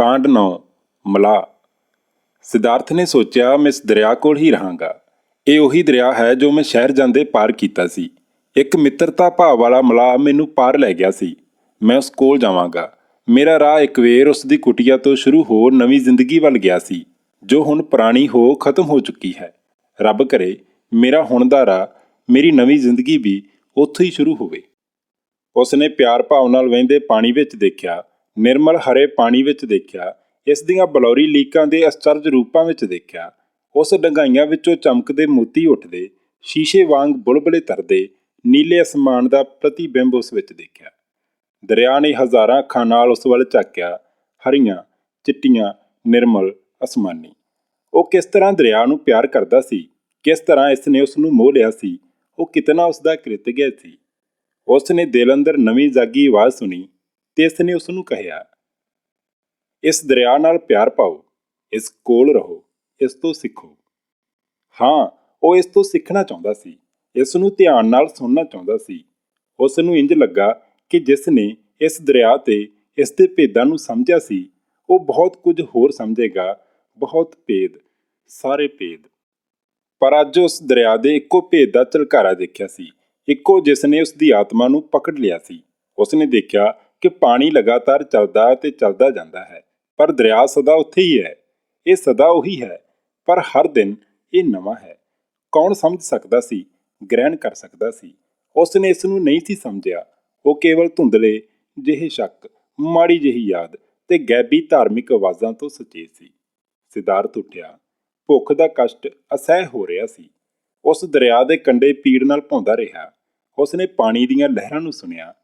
ਕਾਂਡ 9 ਮਲਾ। ਸਿਧਾਰਥ ਨੇ ਸੋਚਿਆ, ਮੈਂ ਇਸ ਦਰਿਆ ਕੋਲ ਹੀ ਰਹਾਂਗਾ। ਇਹ ਉਹੀ ਦਰਿਆ ਹੈ ਜੋ ਮੈਂ ਸ਼ਹਿਰ ਜਾਂਦੇ ਪਾਰ ਕੀਤਾ ਸੀ। ਇੱਕ ਮਿੱਤਰਤਾ ਭਾਵ ਵਾਲਾ ਮਲਾ ਮੈਨੂੰ ਪਾਰ ਲੈ ਗਿਆ ਸੀ। ਮੈਂ ਉਸ ਕੋਲ ਜਾਵਾਂਗਾ। ਮੇਰਾ ਰਾਹ ਇੱਕ ਵੇਰ ਉਸ ਦੀ ਕੁਟੀਆ ਤੋਂ ਸ਼ੁਰੂ ਹੋ ਨਵੀਂ ਜ਼ਿੰਦਗੀ ਵੱਲ ਗਿਆ ਸੀ, ਜੋ ਹੁਣ ਪੁਰਾਣੀ ਹੋ ਖਤਮ ਹੋ ਚੁੱਕੀ ਹੈ। ਰੱਬ ਕਰੇ, ਮੇਰਾ ਹੁਣ ਦਾ ਰਾਹ, ਮੇਰੀ ਨਵੀਂ ਜ਼ਿੰਦਗੀ ਵੀ ਉੱਥੋਂ ਹੀ ਸ਼ੁਰੂ ਹੋਵੇ। ਉਸ ਨੇ ਪਿਆਰ ਭਾਵ ਨਾਲ ਵਹਿੰਦੇ ਪਾਣੀ ਵਿੱਚ ਦੇਖਿਆ ਨਿਰਮਲ ਹਰੇ ਪਾਣੀ ਵਿੱਚ ਦੇਖਿਆ, ਇਸ ਦੀਆਂ ਬਲੌਰੀ ਲੀਕਾਂ ਦੇ ਅਸਚਰਜ ਰੂਪਾਂ ਵਿੱਚ ਦੇਖਿਆ। ਉਸ ਡੰਗਾਈਆਂ ਵਿੱਚੋਂ ਚਮਕਦੇ ਮੋਤੀ ਉੱਠਦੇ, ਸ਼ੀਸ਼ੇ ਵਾਂਗ ਬੁਲਬਲੇ ਤਰਦੇ, ਨੀਲੇ ਅਸਮਾਨ ਦਾ ਪ੍ਰਤੀਬਿੰਬ ਉਸ ਵਿੱਚ ਦੇਖਿਆ। ਦਰਿਆ ਨੇ ਹਜ਼ਾਰਾਂ ਅੱਖਾਂ ਨਾਲ ਉਸ ਵੱਲ ਝਾਕਿਆ। ਹਰੀਆਂ, ਚਿੱਟੀਆਂ, ਨਿਰਮਲ, ਅਸਮਾਨੀ। ਉਹ ਕਿਸ ਤਰ੍ਹਾਂ ਦਰਿਆ ਨੂੰ ਪਿਆਰ ਕਰਦਾ ਸੀ? ਕਿਸ ਤਰ੍ਹਾਂ ਇਸ ਨੇ ਉਸ ਨੂੰ ਮੋਹ ਲਿਆ ਸੀ? ਉਹ ਕਿਤਨਾ ਉਸ ਦਾ ਕ੍ਰਿਤਗਿਆ ਸੀ? ਉਸ ਨੇ ਦਿਲ ਅੰਦਰ ਨਵੀਂ ਜਾਗੀ ਆਵਾਜ਼ ਸੁਣੀ। ਤੇ ਇਸ ਨੇ ਉਸ ਨੂੰ ਕਹਿਆ, ਇਸ ਦਰਿਆ ਨਾਲ ਪਿਆਰ ਪਾਓ, ਇਸ ਕੋਲ ਰਹੋ, ਇਸ ਤੋਂ ਸਿੱਖੋ। ਹਾਂ, ਉਹ ਇਸ ਤੋਂ ਸਿੱਖਣਾ ਚਾਹੁੰਦਾ ਸੀ, ਇਸ ਨੂੰ ਧਿਆਨ ਨਾਲ ਸੁਣਨਾ ਚਾਹੁੰਦਾ ਸੀ। ਉਸ ਨੂੰ ਇੰਜ ਲੱਗਾ ਕਿ ਜਿਸ ਨੇ ਇਸ ਦਰਿਆ ਤੇ ਇਸ ਦੇ ਭੇਦਾਂ ਨੂੰ ਸਮਝਿਆ ਸੀ, ਉਹ ਬਹੁਤ ਕੁਝ ਹੋਰ ਸਮਝੇਗਾ, ਬਹੁਤ ਭੇਦ, ਸਾਰੇ ਭੇਦ। ਪਰ ਅੱਜ ਉਸ ਦਰਿਆ ਦੇ ਇੱਕੋ ਭੇਦ ਦਾ ਝਲਕਾਰਾ ਦੇਖਿਆ ਸੀ, ਇੱਕੋ ਜਿਸ ਨੇ ਉਸ ਦੀ ਆਤਮਾ ਨੂੰ ਪਕੜ ਲਿਆ ਸੀ। ਉਸ ਨੇ ਦੇਖਿਆ ਕਿ ਪਾਣੀ ਲਗਾਤਾਰ ਚੱਲਦਾ ਤੇ ਚੱਲਦਾ ਜਾਂਦਾ ਹੈ, ਪਰ ਦਰਿਆ ਸਦਾ ਉੱਥੇ ਹੀ ਹੈ, ਇਹ ਸਦਾ ਉਹੀ ਹੈ, ਪਰ ਹਰ ਦਿਨ ਇਹ ਨਵਾਂ ਹੈ। ਕੌਣ ਸਮਝ ਸਕਦਾ ਸੀ, ਗ੍ਰਹਿਣ ਕਰ ਸਕਦਾ ਸੀ? ਉਸ ਨੇ ਇਸ ਨੂੰ ਨਹੀਂ ਸੀ ਸਮਝਿਆ। ਉਹ ਕੇਵਲ ਧੁੰਦਲੇ ਜਿਹੇ ਸ਼ੱਕ, ਮਾੜੀ ਜਿਹੀ ਯਾਦ ਤੇ ਗੈਬੀ ਧਾਰਮਿਕ ਆਵਾਜ਼ਾਂ ਤੋਂ ਸੁਚੇਤ ਸੀ। ਸਿਧਾਰਥ ਉੱਠਿਆ। ਭੁੱਖ ਦਾ ਕਸ਼ਟ ਅਸਹਿ ਹੋ ਰਿਹਾ ਸੀ। ਉਸ ਦਰਿਆ ਦੇ ਕੰਢੇ ਪੀੜ ਨਾਲ ਭੌਂਦਾ ਰਿਹਾ। ਉਸ ਨੇ ਪਾਣੀ ਦੀਆਂ ਲਹਿਰਾਂ ਨੂੰ ਸੁਣਿਆ।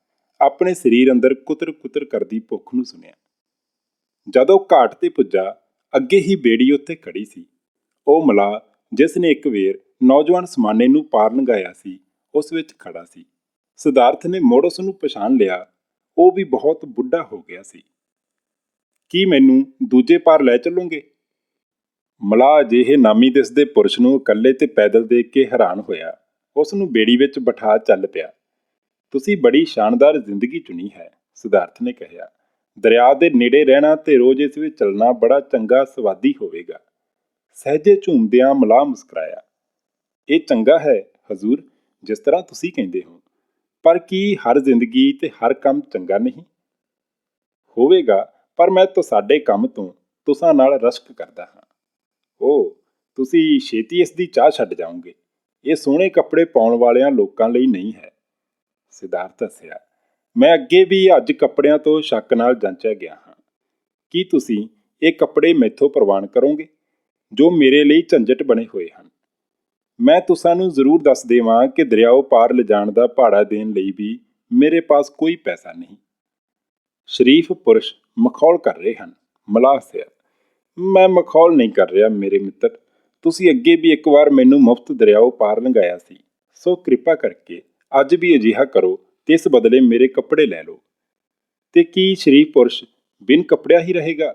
ਆਪਣੇ ਸਰੀਰ ਅੰਦਰ ਕੁਤਰ-ਕੁਤਰ ਕਰਦੀ ਭੁੱਖ ਨੂੰ ਸੁਣਿਆ। ਜਦੋਂ ਘਾਟ ਤੇ ਪੁੱਜਾ, ਅੱਗੇ ਹੀ ਬੇੜੀ ਉੱਤੇ ਖੜੀ ਸੀ। ਉਹ ਮਲਾ ਜਿਸ ਨੇ ਇੱਕ ਵੇਰ ਨੌਜਵਾਨ ਸਮਾਨੇ ਨੂੰ ਪਾਰ ਲੰਘਾਇਆ ਸੀ, ਉਸ ਵਿੱਚ ਖੜਾ ਸੀ। ਸਿਧਾਰਥ ਨੇ ਮੁੜ ਉਸ ਨੂੰ ਪਛਾਣ ਲਿਆ। ਉਹ ਵੀ ਬਹੁਤ ਬੁੱਢਾ ਹੋ ਗਿਆ ਸੀ। ਕੀ ਮੈਨੂੰ ਦੂਜੇ ਪਾਰ ਲੈ ਚੱਲੋਗੇ? ਮਲਾ ਜਿਹੇ ਨਾਮੀ ਦਿਸਦੇ ਪੁਰਸ਼ ਨੂੰ ਇਕੱਲੇ ਤੇ ਪੈਦਲ ਦੇਖ ਕੇ ਹੈਰਾਨ ਹੋਇਆ। ਉਸ ਨੂੰ ਬੇੜੀ ਵਿੱਚ ਬਿਠਾ ਚੱਲ ਪਿਆ। ਤੁਸੀਂ ਬੜੀ ਸ਼ਾਨਦਾਰ ਜ਼ਿੰਦਗੀ ਚੁਣੀ ਹੈ, ਸਿਧਾਰਥ ਨੇ ਕਿਹਾ। ਦਰਿਆ ਦੇ ਨੇੜੇ ਰਹਿਣਾ ਤੇ ਰੋਜ਼ ਇਸ ਵਿੱਚ ਚੱਲਣਾ ਬੜਾ ਚੰਗਾ ਸਵਾਦੀ ਹੋਵੇਗਾ। ਸਹਿਜੇ ਝੂਮਦਿਆਂ ਮਲਾ ਮੁਸਕਰਾਇਆ। ਇਹ ਚੰਗਾ ਹੈ, ਹਜ਼ੂਰ, ਜਿਸ ਤਰ੍ਹਾਂ ਤੁਸੀਂ ਕਹਿੰਦੇ ਹੋ। ਪਰ ਕੀ ਹਰ ਜ਼ਿੰਦਗੀ ਤੇ ਹਰ ਕੰਮ ਚੰਗਾ ਨਹੀਂ? ਹੋਵੇਗਾ, ਪਰ ਮੈਂ ਤੁਹਾਡੇ ਕੰਮ ਤੋਂ ਤੁਸਾਂ ਨਾਲ ਰਸ਼ਕ ਕਰਦਾ ਹਾਂ। ਉਹ ਤੁਸੀਂ ਛੇਤੀ ਇਸ ਦੀ ਚਾਹ ਛੱਡ ਜਾਓਗੇ। ਇਹ ਸੋਹਣੇ ਕੱਪੜੇ ਪਾਉਣ ਵਾਲਿਆਂ ਲੋਕਾਂ ਲਈ ਨਹੀਂ ਹੈ। ਸਿਧਾਰਥ ਹੱਸਿਆ, ਮੈਂ ਅੱਗੇ ਵੀ ਅੱਜ ਕੱਪੜਿਆਂ ਤੋਂ ਸ਼ੱਕ ਨਾਲ ਜਾਂਚਿਆ ਗਿਆ ਹਾਂ। ਕੀ ਤੁਸੀਂ ਇਹ ਕੱਪੜੇ ਮੈਥੋਂ ਪ੍ਰਵਾਨ ਕਰੋਗੇ, ਜੋ ਮੇਰੇ ਲਈ ਝੰਜਟ ਬਣੇ ਹੋਏ ਹਨ? ਮੈਂ ਤੁਸਾਂ ਨੂੰ ਜ਼ਰੂਰ ਦੱਸ ਦੇਵਾਂ ਕਿ ਦਰਿਆਓ ਪਾਰ ਲਿਜਾਣ ਦਾ ਭਾੜਾ ਦੇਣ ਲਈ ਵੀ ਮੇਰੇ ਪਾਸ ਕੋਈ ਪੈਸਾ ਨਹੀਂ। ਸ਼ਰੀਫ ਪੁਰਸ਼ ਮਖੌਲ ਕਰ ਰਹੇ ਹਨ ਮਲਾਸਿਆ ਮੈਂ ਮਖੌਲ ਨਹੀਂ ਕਰ ਰਿਹਾ ਮੇਰੇ ਮਿੱਤਰ, ਤੁਸੀਂ ਅੱਗੇ ਵੀ ਇੱਕ ਵਾਰ ਮੈਨੂੰ ਮੁਫਤ ਦਰਿਆਓ ਪਾਰ ਲੰਘਾਇਆ ਸੀ, ਸੋ ਕਿਰਪਾ ਕਰਕੇ ਅੱਜ ਵੀ ਅਜਿਹਾ ਕਰੋ ਤੇ ਇਸ ਬਦਲੇ ਮੇਰੇ ਕੱਪੜੇ ਲੈ ਲਓ। ਤੇ ਕੀ ਸ਼ਰੀਫ ਪੁਰਸ਼ ਬਿਨ ਕੱਪੜਿਆ ਹੀ ਰਹੇਗਾ?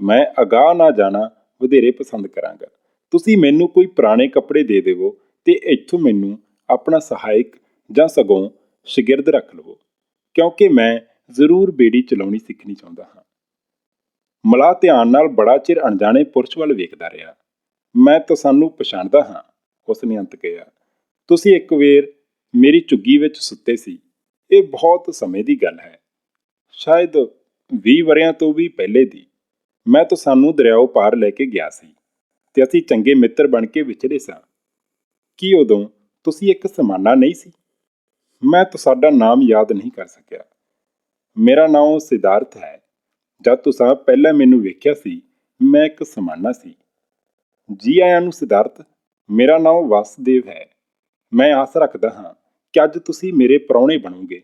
ਮੈਂ ਅਗਾਹ ਨਾ ਜਾਣਾ, ਵਧੇਰੇ ਪਸੰਦ ਕਰਾਂਗਾ। ਤੁਸੀਂ ਮੈਨੂੰ ਕੋਈ ਪੁਰਾਣੇ ਕੱਪੜੇ ਦੇ ਦੇਵੋ ਤੇ ਇੱਥੋਂ ਮੈਨੂੰ ਆਪਣਾ ਸਹਾਇਕ ਜਾਂ ਸਗੋਂ ਸ਼ਾਗਿਰਦ ਰੱਖ ਲਵੋ, ਕਿਉਂਕਿ ਮੈਂ ਜ਼ਰੂਰ ਬੇੜੀ ਚਲਾਉਣੀ ਸਿੱਖਣੀ ਚਾਹੁੰਦਾ ਹਾਂ। ਮਲਾ ਧਿਆਨ ਨਾਲ ਬੜਾ ਚਿਰ ਅਣਜਾਣੇ ਪੁਰਸ਼ ਵੱਲ ਵੇਖਦਾ ਰਿਹਾ। ਮੈਂ ਤਾਂ ਸਾਨੂੰ ਪਛਾਣਦਾ ਹਾਂ ਉਸ ਨੇ ਅੰਤ ਕਿਹਾ। ਤੁਸੀਂ ਇੱਕ ਵੇਰ ਮੇਰੀ ਝੁੱਗੀ ਵਿੱਚ ਸੁੱਤੇ ਸੀ। ਇਹ ਬਹੁਤ ਸਮੇਂ ਦੀ ਗੱਲ ਹੈ। ਸ਼ਾਇਦ 20 ਵਰਿਆਂ ਤੋਂ ਵੀ ਪਹਿਲੇ ਦੀ। ਮੈਂ ਤਾਂ ਸਾਨੂੰ ਦਰਿਆਓ ਪਾਰ ਲੈ ਕੇ ਗਿਆ ਸੀ ਤੇ ਅਸੀਂ ਚੰਗੇ ਮਿੱਤਰ ਬਣ ਕੇ ਵਿਚਰੇ ਸਾਂ। ਕੀ ਉਦੋਂ ਤੁਸੀਂ ਇੱਕ ਸਮਾਨਾ ਨਹੀਂ ਸੀ? ਮੈਂ ਤੁਹਾਡਾ ਨਾਮ ਯਾਦ ਨਹੀਂ ਕਰ ਸਕਿਆ। ਮੇਰਾ ਨਾਮ ਸਿਧਾਰਥ ਹੈ। ਜਦ ਤੁਸੀਂ ਪਹਿਲਾਂ ਮੈਨੂੰ ਵੇਖਿਆ ਸੀ, ਮੈਂ ਇੱਕ ਸਮਾਨਾ ਸੀ। ਜੀ ਆਇਆਂ ਨੂੰ ਸਿਧਾਰਥ, ਮੇਰਾ ਨਾਮ ਵਾਸਦੇਵ ਹੈ। ਮੈਂ ਆਸ ਰੱਖਦਾ ਹਾਂ। ਕਿ ਅੱਜ ਤੁਸੀਂ ਮੇਰੇ ਪ੍ਰਾਹੁਣੇ ਬਣੋਗੇ,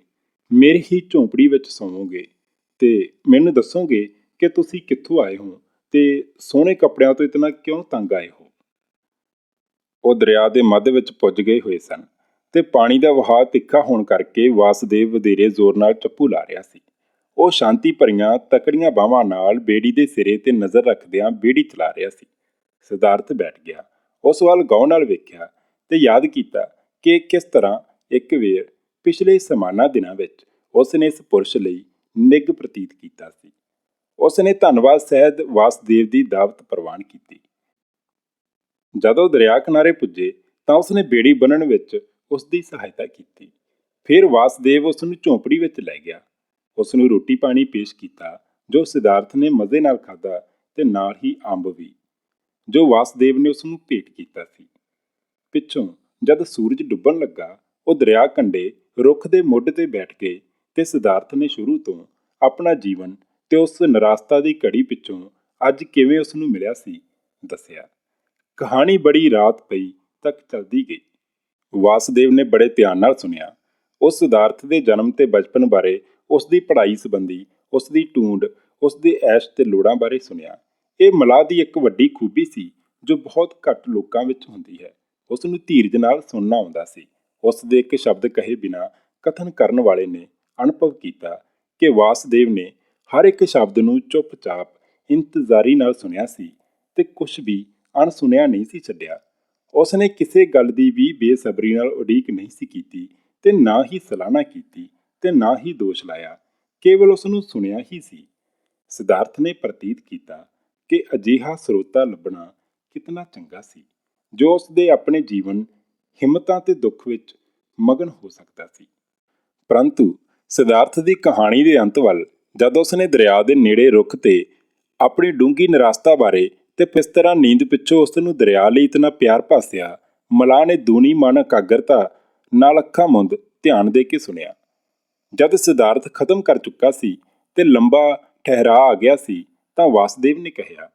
ਮੇਰੀ ਹੀ ਝੌਂਪੜੀ ਵਿੱਚ ਸੌਵੋਗੇ ਤੇ ਮੈਨੂੰ ਦੱਸੋਗੇ ਕਿ ਤੁਸੀਂ ਕਿੱਥੋਂ ਆਏ ਹੋ ਤੇ ਸੋਹਣੇ ਕੱਪੜਿਆਂ ਤੋਂ ਇਤਨਾ ਕਿਉਂ ਤੰਗ ਆਏ ਹੋ? ਉਹ ਦਰਿਆ ਦੇ ਮੱਧ ਵਿੱਚ ਪੁੱਜ ਗਏ ਹੋਏ ਸਨ ਤੇ ਪਾਣੀ ਦਾ ਵਹਾਅ ਤਿੱਖਾ ਹੋਣ ਕਰਕੇ ਵਾਸਦੇਵ ਵਧੇਰੇ ਜ਼ੋਰ ਨਾਲ ਚੱਪੂ ਲਾ ਰਿਹਾ ਸੀ। ਉਹ ਸ਼ਾਂਤੀ ਭਰੀਆਂ ਤਕੜੀਆਂ ਬਾਹਾਂ ਨਾਲ ਬੇੜੀ ਦੇ ਸਿਰੇ ਤੇ ਨਜ਼ਰ ਰੱਖਦਿਆਂ ਬੇੜੀ ਚਲਾ ਰਿਹਾ ਸੀ। ਸਿਧਾਰਥ ਬੈਠ ਗਿਆ, ਉਸ ਵੱਲ ਗੌਰ ਨਾਲ ਵੇਖਿਆ ਤੇ ਯਾਦ ਕੀਤਾ ਕਿ ਕਿਸ ਤਰ੍ਹਾਂ ਇੱਕ ਵੇਰ ਪਿਛਲੇ ਸਮਾਨਾ ਦਿਨਾਂ ਵਿੱਚ ਉਸ ਨੇ ਇਸ ਪੁਰਸ਼ ਲਈ ਨਿੱਘ ਪ੍ਰਤੀਤ ਕੀਤਾ ਸੀ। ਉਸ ਨੇ ਧੰਨਵਾਦ ਸਹਿਤ ਵਾਸਦੇਵ ਦੀ ਦਾਵਤ ਪ੍ਰਵਾਨ ਕੀਤੀ। ਜਦੋਂ ਦਰਿਆ ਕਿਨਾਰੇ ਪੁੱਜੇ ਤਾਂ ਉਸ ਨੇ ਬੇੜੀ ਬੰਨਣ ਵਿੱਚ ਉਸ ਦੀ ਸਹਾਇਤਾ ਕੀਤੀ। ਫਿਰ ਵਾਸਦੇਵ ਉਸ ਨੂੰ ਝੌਂਪੜੀ ਵਿੱਚ ਲੈ ਗਿਆ। ਉਸ ਨੂੰ ਰੋਟੀ ਪਾਣੀ ਪੇਸ਼ ਕੀਤਾ, ਜੋ ਸਿਧਾਰਥ ਨੇ ਮਜ਼ੇ ਨਾਲ ਖਾਧਾ ਤੇ ਨਾਲ ਹੀ ਅੰਬ ਵੀ, ਜੋ ਵਾਸਦੇਵ ਨੇ ਉਸ ਨੂੰ ਭੇਟ ਕੀਤਾ ਸੀ। ਪਿੱਛੋਂ ਜਦ ਸੂਰਜ ਡੁੱਬਣ ਲੱਗਾ ਉਹ ਦਰਿਆ ਕੰਢੇ ਰੁੱਖ ਦੇ ਮੁੱਢ ਤੇ ਬੈਠ ਗਏ ਤੇ ਸਿਧਾਰਥ ਨੇ ਸ਼ੁਰੂ ਤੋਂ ਆਪਣਾ ਜੀਵਨ ਤੇ ਉਸ ਨਿਰਾਸਤਾ ਦੀ ਘੜੀ ਪਿੱਛੋਂ ਅੱਜ ਕਿਵੇਂ ਉਸ ਨੂੰ ਮਿਲਿਆ ਸੀ ਦੱਸਿਆ। ਕਹਾਣੀ ਬੜੀ ਰਾਤ ਪਈ ਤੱਕ ਚੱਲਦੀ ਗਈ। ਵਾਸਦੇਵ ਨੇ ਬੜੇ ਧਿਆਨ ਨਾਲ ਸੁਣਿਆ। ਉਸ ਸਿਧਾਰਥ ਦੇ ਜਨਮ ਤੇ ਬਚਪਨ ਬਾਰੇ ਉਸ ਦੀ ਪੜ੍ਹਾਈ ਸੰਬੰਧੀ ਉਸ ਦੀ ਟੂੰਡ ਉਸ ਦੇ ਐਸ਼ ਤੇ ਲੋੜਾਂ ਬਾਰੇ ਸੁਣਿਆ। ਇਹ ਮਲਾਹ ਦੀ ਇੱਕ ਵੱਡੀ ਖੂਬੀ ਸੀ ਜੋ ਬਹੁਤ ਘੱਟ ਲੋਕਾਂ ਵਿੱਚ ਹੁੰਦੀ ਹੈ। ਉਸ ਨੂੰ ਧੀਰਜ ਨਾਲ ਸੁਣਨਾ ਆਉਂਦਾ ਸੀ। ਉਸ ਦੇ ਇੱਕ ਸ਼ਬਦ ਕਹੇ ਬਿਨਾ ਕਥਨ ਕਰਨ ਵਾਲੇ ਨੇ ਅਨੁਭਵ ਕੀਤਾ ਕਿ ਵਾਸਦੇਵ ਨੇ ਹਰ ਇੱਕ ਸ਼ਬਦ ਨੂੰ ਚੁੱਪਚਾਪ, ਇੰਤਜ਼ਾਰੀ ਨਾਲ ਸੁਣਿਆ ਸੀ ਤੇ ਕੁਝ ਵੀ ਅਣਸੁਣਿਆ ਨਹੀਂ ਸੀ ਛੱਡਿਆ। ਉਸ ਨੇ ਕਿਸੇ ਗੱਲ ਦੀ ਵੀ ਬੇਸਬਰੀ ਨਾਲ ਉਡੀਕ ਨਹੀਂ ਸੀ ਕੀਤੀ ਤੇ ਨਾ ਹੀ ਸਲਾਹਨਾ ਕੀਤੀ ਤੇ ਨਾ ਹੀ ਦੋਸ਼ ਲਾਇਆ, ਕੇਵਲ ਉਸ ਨੂੰ ਸੁਣਿਆ ਹੀ ਸੀ। ਸਿਧਾਰਥ ਨੇ ਪ੍ਰਤੀਤ ਕੀਤਾ ਕਿ ਅਜੀਹਾ ਸਰੋਤਾ ਲੱਭਣਾ ਕਿਤਨਾ ਚੰਗਾ ਸੀ, ਜੋ ਉਸ ਦੇ ਆਪਣੇ ਜੀਵਨ ਹਿੰਮਤਾਂ ਤੇ ਦੁੱਖ ਵਿੱਚ ਮਗਨ ਹੋ ਸਕਦਾ ਸੀ। ਪਰੰਤੂ ਸਿਧਾਰਥ ਦੀ ਕਹਾਣੀ ਦੇ ਅੰਤ ਵੱਲ ਜਦ ਉਸਨੇ ਦਰਿਆ ਦੇ ਨੇੜੇ ਰੁੱਖ ਤੇ ਆਪਣੀ ਡੂੰਗੀ ਨਿਰਾਸਤਾ ਬਾਰੇ ਤੇ ਕਿਸ ਤਰ੍ਹਾਂ ਨੀਂਦ ਪਿੱਛੋਂ ਉਸ ਨੂੰ ਦਰਿਆ ਲਈ ਇਤਨਾ ਪਿਆਰ ਭਾਸਿਆ ਮਲਾ ਨੇ ਦੂਣੀ ਮਨ ਇਕਾਗਰਤਾ ਨਾਲ ਅੱਖਾਂ ਮੁੰਦ ਧਿਆਨ ਦੇ ਕੇ ਸੁਣਿਆ। ਜਦ ਸਿਧਾਰਥ ਖਤਮ ਕਰ ਚੁੱਕਾ ਸੀ ਤੇ ਲੰਬਾ ਠਹਿਰਾ ਆ ਗਿਆ ਸੀ ਤਾਂ ਵਾਸਦੇਵ ਨੇ ਕਿਹਾ,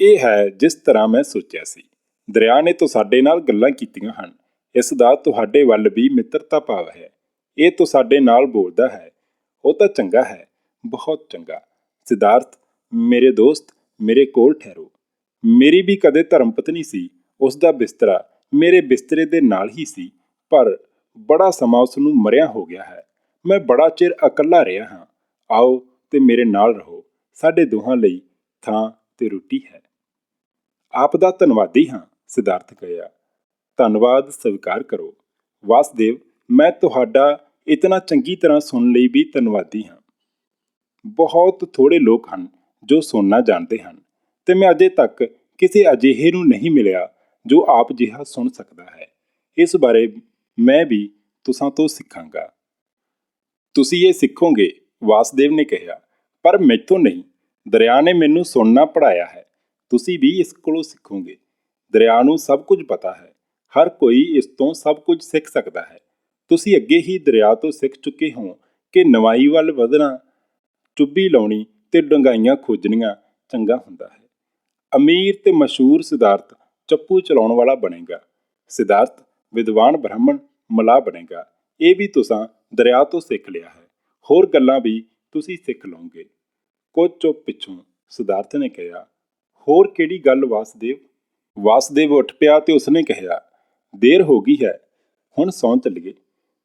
ਇਹ ਹੈ ਜਿਸ ਤਰ੍ਹਾਂ ਮੈਂ ਸੋਚਿਆ ਸੀ। ਦਰਿਆ ਨੇ ਤਾਂ ਸਾਡੇ ਨਾਲ ਗੱਲਾਂ ਕੀਤੀਆਂ ਹਨ। ਇਸ ਦਾ ਤੁਹਾਡੇ ਵੱਲ ਵੀ ਮਿੱਤਰਤਾ ਭਾਵ ਹੈ। ਇਹ ਤਾਂ ਸਾਡੇ ਨਾਲ ਬੋਲਦਾ ਹੈ। ਉਹ ਤਾਂ ਚੰਗਾ ਹੈ। ਬਹੁਤ ਚੰਗਾ। ਸਿਧਾਰਥ, ਮੇਰੇ ਦੋਸਤ, ਮੇਰੇ ਕੋਲ ਠਹਿਰੋ। ਮੇਰੀ ਵੀ ਕਦੇ ਧਰਮ ਪਤਨੀ ਸੀ। ਉਸ ਦਾ ਬਿਸਤਰਾ ਮੇਰੇ ਬਿਸਤਰੇ ਦੇ ਨਾਲ ਹੀ ਸੀ। ਪਰ ਬੜਾ ਸਮਾਂ ਉਸ ਨੂੰ ਮਰਿਆ ਹੋ ਗਿਆ ਹੈ। ਮੈਂ ਬੜਾ ਚਿਰ ਇਕੱਲਾ ਰਿਹਾ ਹਾਂ। ਆਓ ਤੇ ਮੇਰੇ ਨਾਲ ਰਹੋ। ਸਾਡੇ ਦੋਹਾਂ ਲਈ ਥਾਂ ਤੇ ਰੋਟੀ ਹੈ। ਆਪ ਦਾ ਧੰਨਵਾਦੀ ਹਾਂ। ਸਿਧਾਰਥ ਕਹਿਆ ਧੰਨਵਾਦ, ਸਵੀਕਾਰ ਕਰੋ। ਵਾਸਦੇਵ, ਮੈਂ ਤੁਹਾਡਾ ਇਤਨਾ ਚੰਗੀ ਤਰ੍ਹਾਂ ਸੁਣਨ ਲਈ ਵੀ ਧੰਨਵਾਦੀ ਹਾਂ। ਬਹੁਤ ਥੋੜੇ ਲੋਕ ਹਨ ਜੋ ਸੁਣਨਾ ਜਾਣਦੇ ਹਨ ਤੇ ਮੈਂ ਅਜੇ ਤੱਕ ਕਿਸੇ ਅਜਿਹੇ ਨੂੰ ਨਹੀਂ ਮਿਲਿਆ ਜੋ ਆਪ ਜਿਹਾ ਸੁਣ ਸਕਦਾ ਹੈ। ਇਸ ਬਾਰੇ ਮੈਂ ਵੀ ਤੁਸਾਂ ਤੋਂ ਸਿੱਖਾਂਗਾ। ਤੁਸੀਂ ਇਹ ਸਿੱਖੋਗੇ, ਵਾਸਦੇਵ ਨੇ ਕਿਹਾ, ਪਰ ਮੈਥੋਂ ਨਹੀਂ। ਦਰਿਆ ਨੇ ਮੈਨੂੰ ਸੁਣਨਾ ਪੜਾਇਆ ਹੈ। ਤੁਸੀਂ ਵੀ ਇਸ ਕੋਲੋਂ ਸਿੱਖੋਗੇ। ਦਰਿਆ ਨੂੰ ਸਭ ਕੁਝ ਪਤਾ ਹੈ। ਹਰ ਕੋਈ ਇਸ ਤੋਂ ਸਭ ਕੁਝ ਸਿੱਖ ਸਕਦਾ ਹੈ। ਤੁਸੀਂ ਅੱਗੇ ਹੀ ਦਰਿਆ ਤੋਂ ਸਿੱਖ ਚੁੱਕੇ ਹੋ ਕਿ ਨਵਾਈ ਵੱਲ ਵਧਣਾ, ਚੁੱਭੀ ਲਾਉਣੀ ਤੇ ਡੰਗਾਈਆਂ ਖੋਜਣੀਆਂ ਚੰਗਾ ਹੁੰਦਾ ਹੈ। ਅਮੀਰ ਤੇ ਮਸ਼ਹੂਰ ਸਿਧਾਰਥ ਚੱਪੂ ਚਲਾਉਣ ਵਾਲਾ ਬਣੇਗਾ। ਸਿਧਾਰਥ, ਵਿਦਵਾਨ ਬ੍ਰਾਹਮਣ, ਮਲਾ ਬਣੇਗਾ। ਇਹ ਵੀ ਤੁਸੀਂ ਦਰਿਆ ਤੋਂ ਸਿੱਖ ਲਿਆ ਹੈ। ਹੋਰ ਗੱਲਾਂ ਵੀ ਤੁਸੀਂ ਸਿੱਖ ਲਓਗੇ। ਕੁਝ ਚੁੱਪ ਪਿੱਛੋਂ ਸਿਧਾਰਥ ਨੇ ਕਿਹਾ, ਹੋਰ ਕਿਹੜੀ ਗੱਲ ਵਾਸਦੇਵ? ਵਾਸਦੇਵ ਉੱਠ ਪਿਆ ਤੇ ਉਸਨੇ ਕਿਹਾ, ਦੇਰ ਹੋ ਗਈ ਹੈ, ਹੁਣ ਸੌਂ ਚੱਲੀਏ।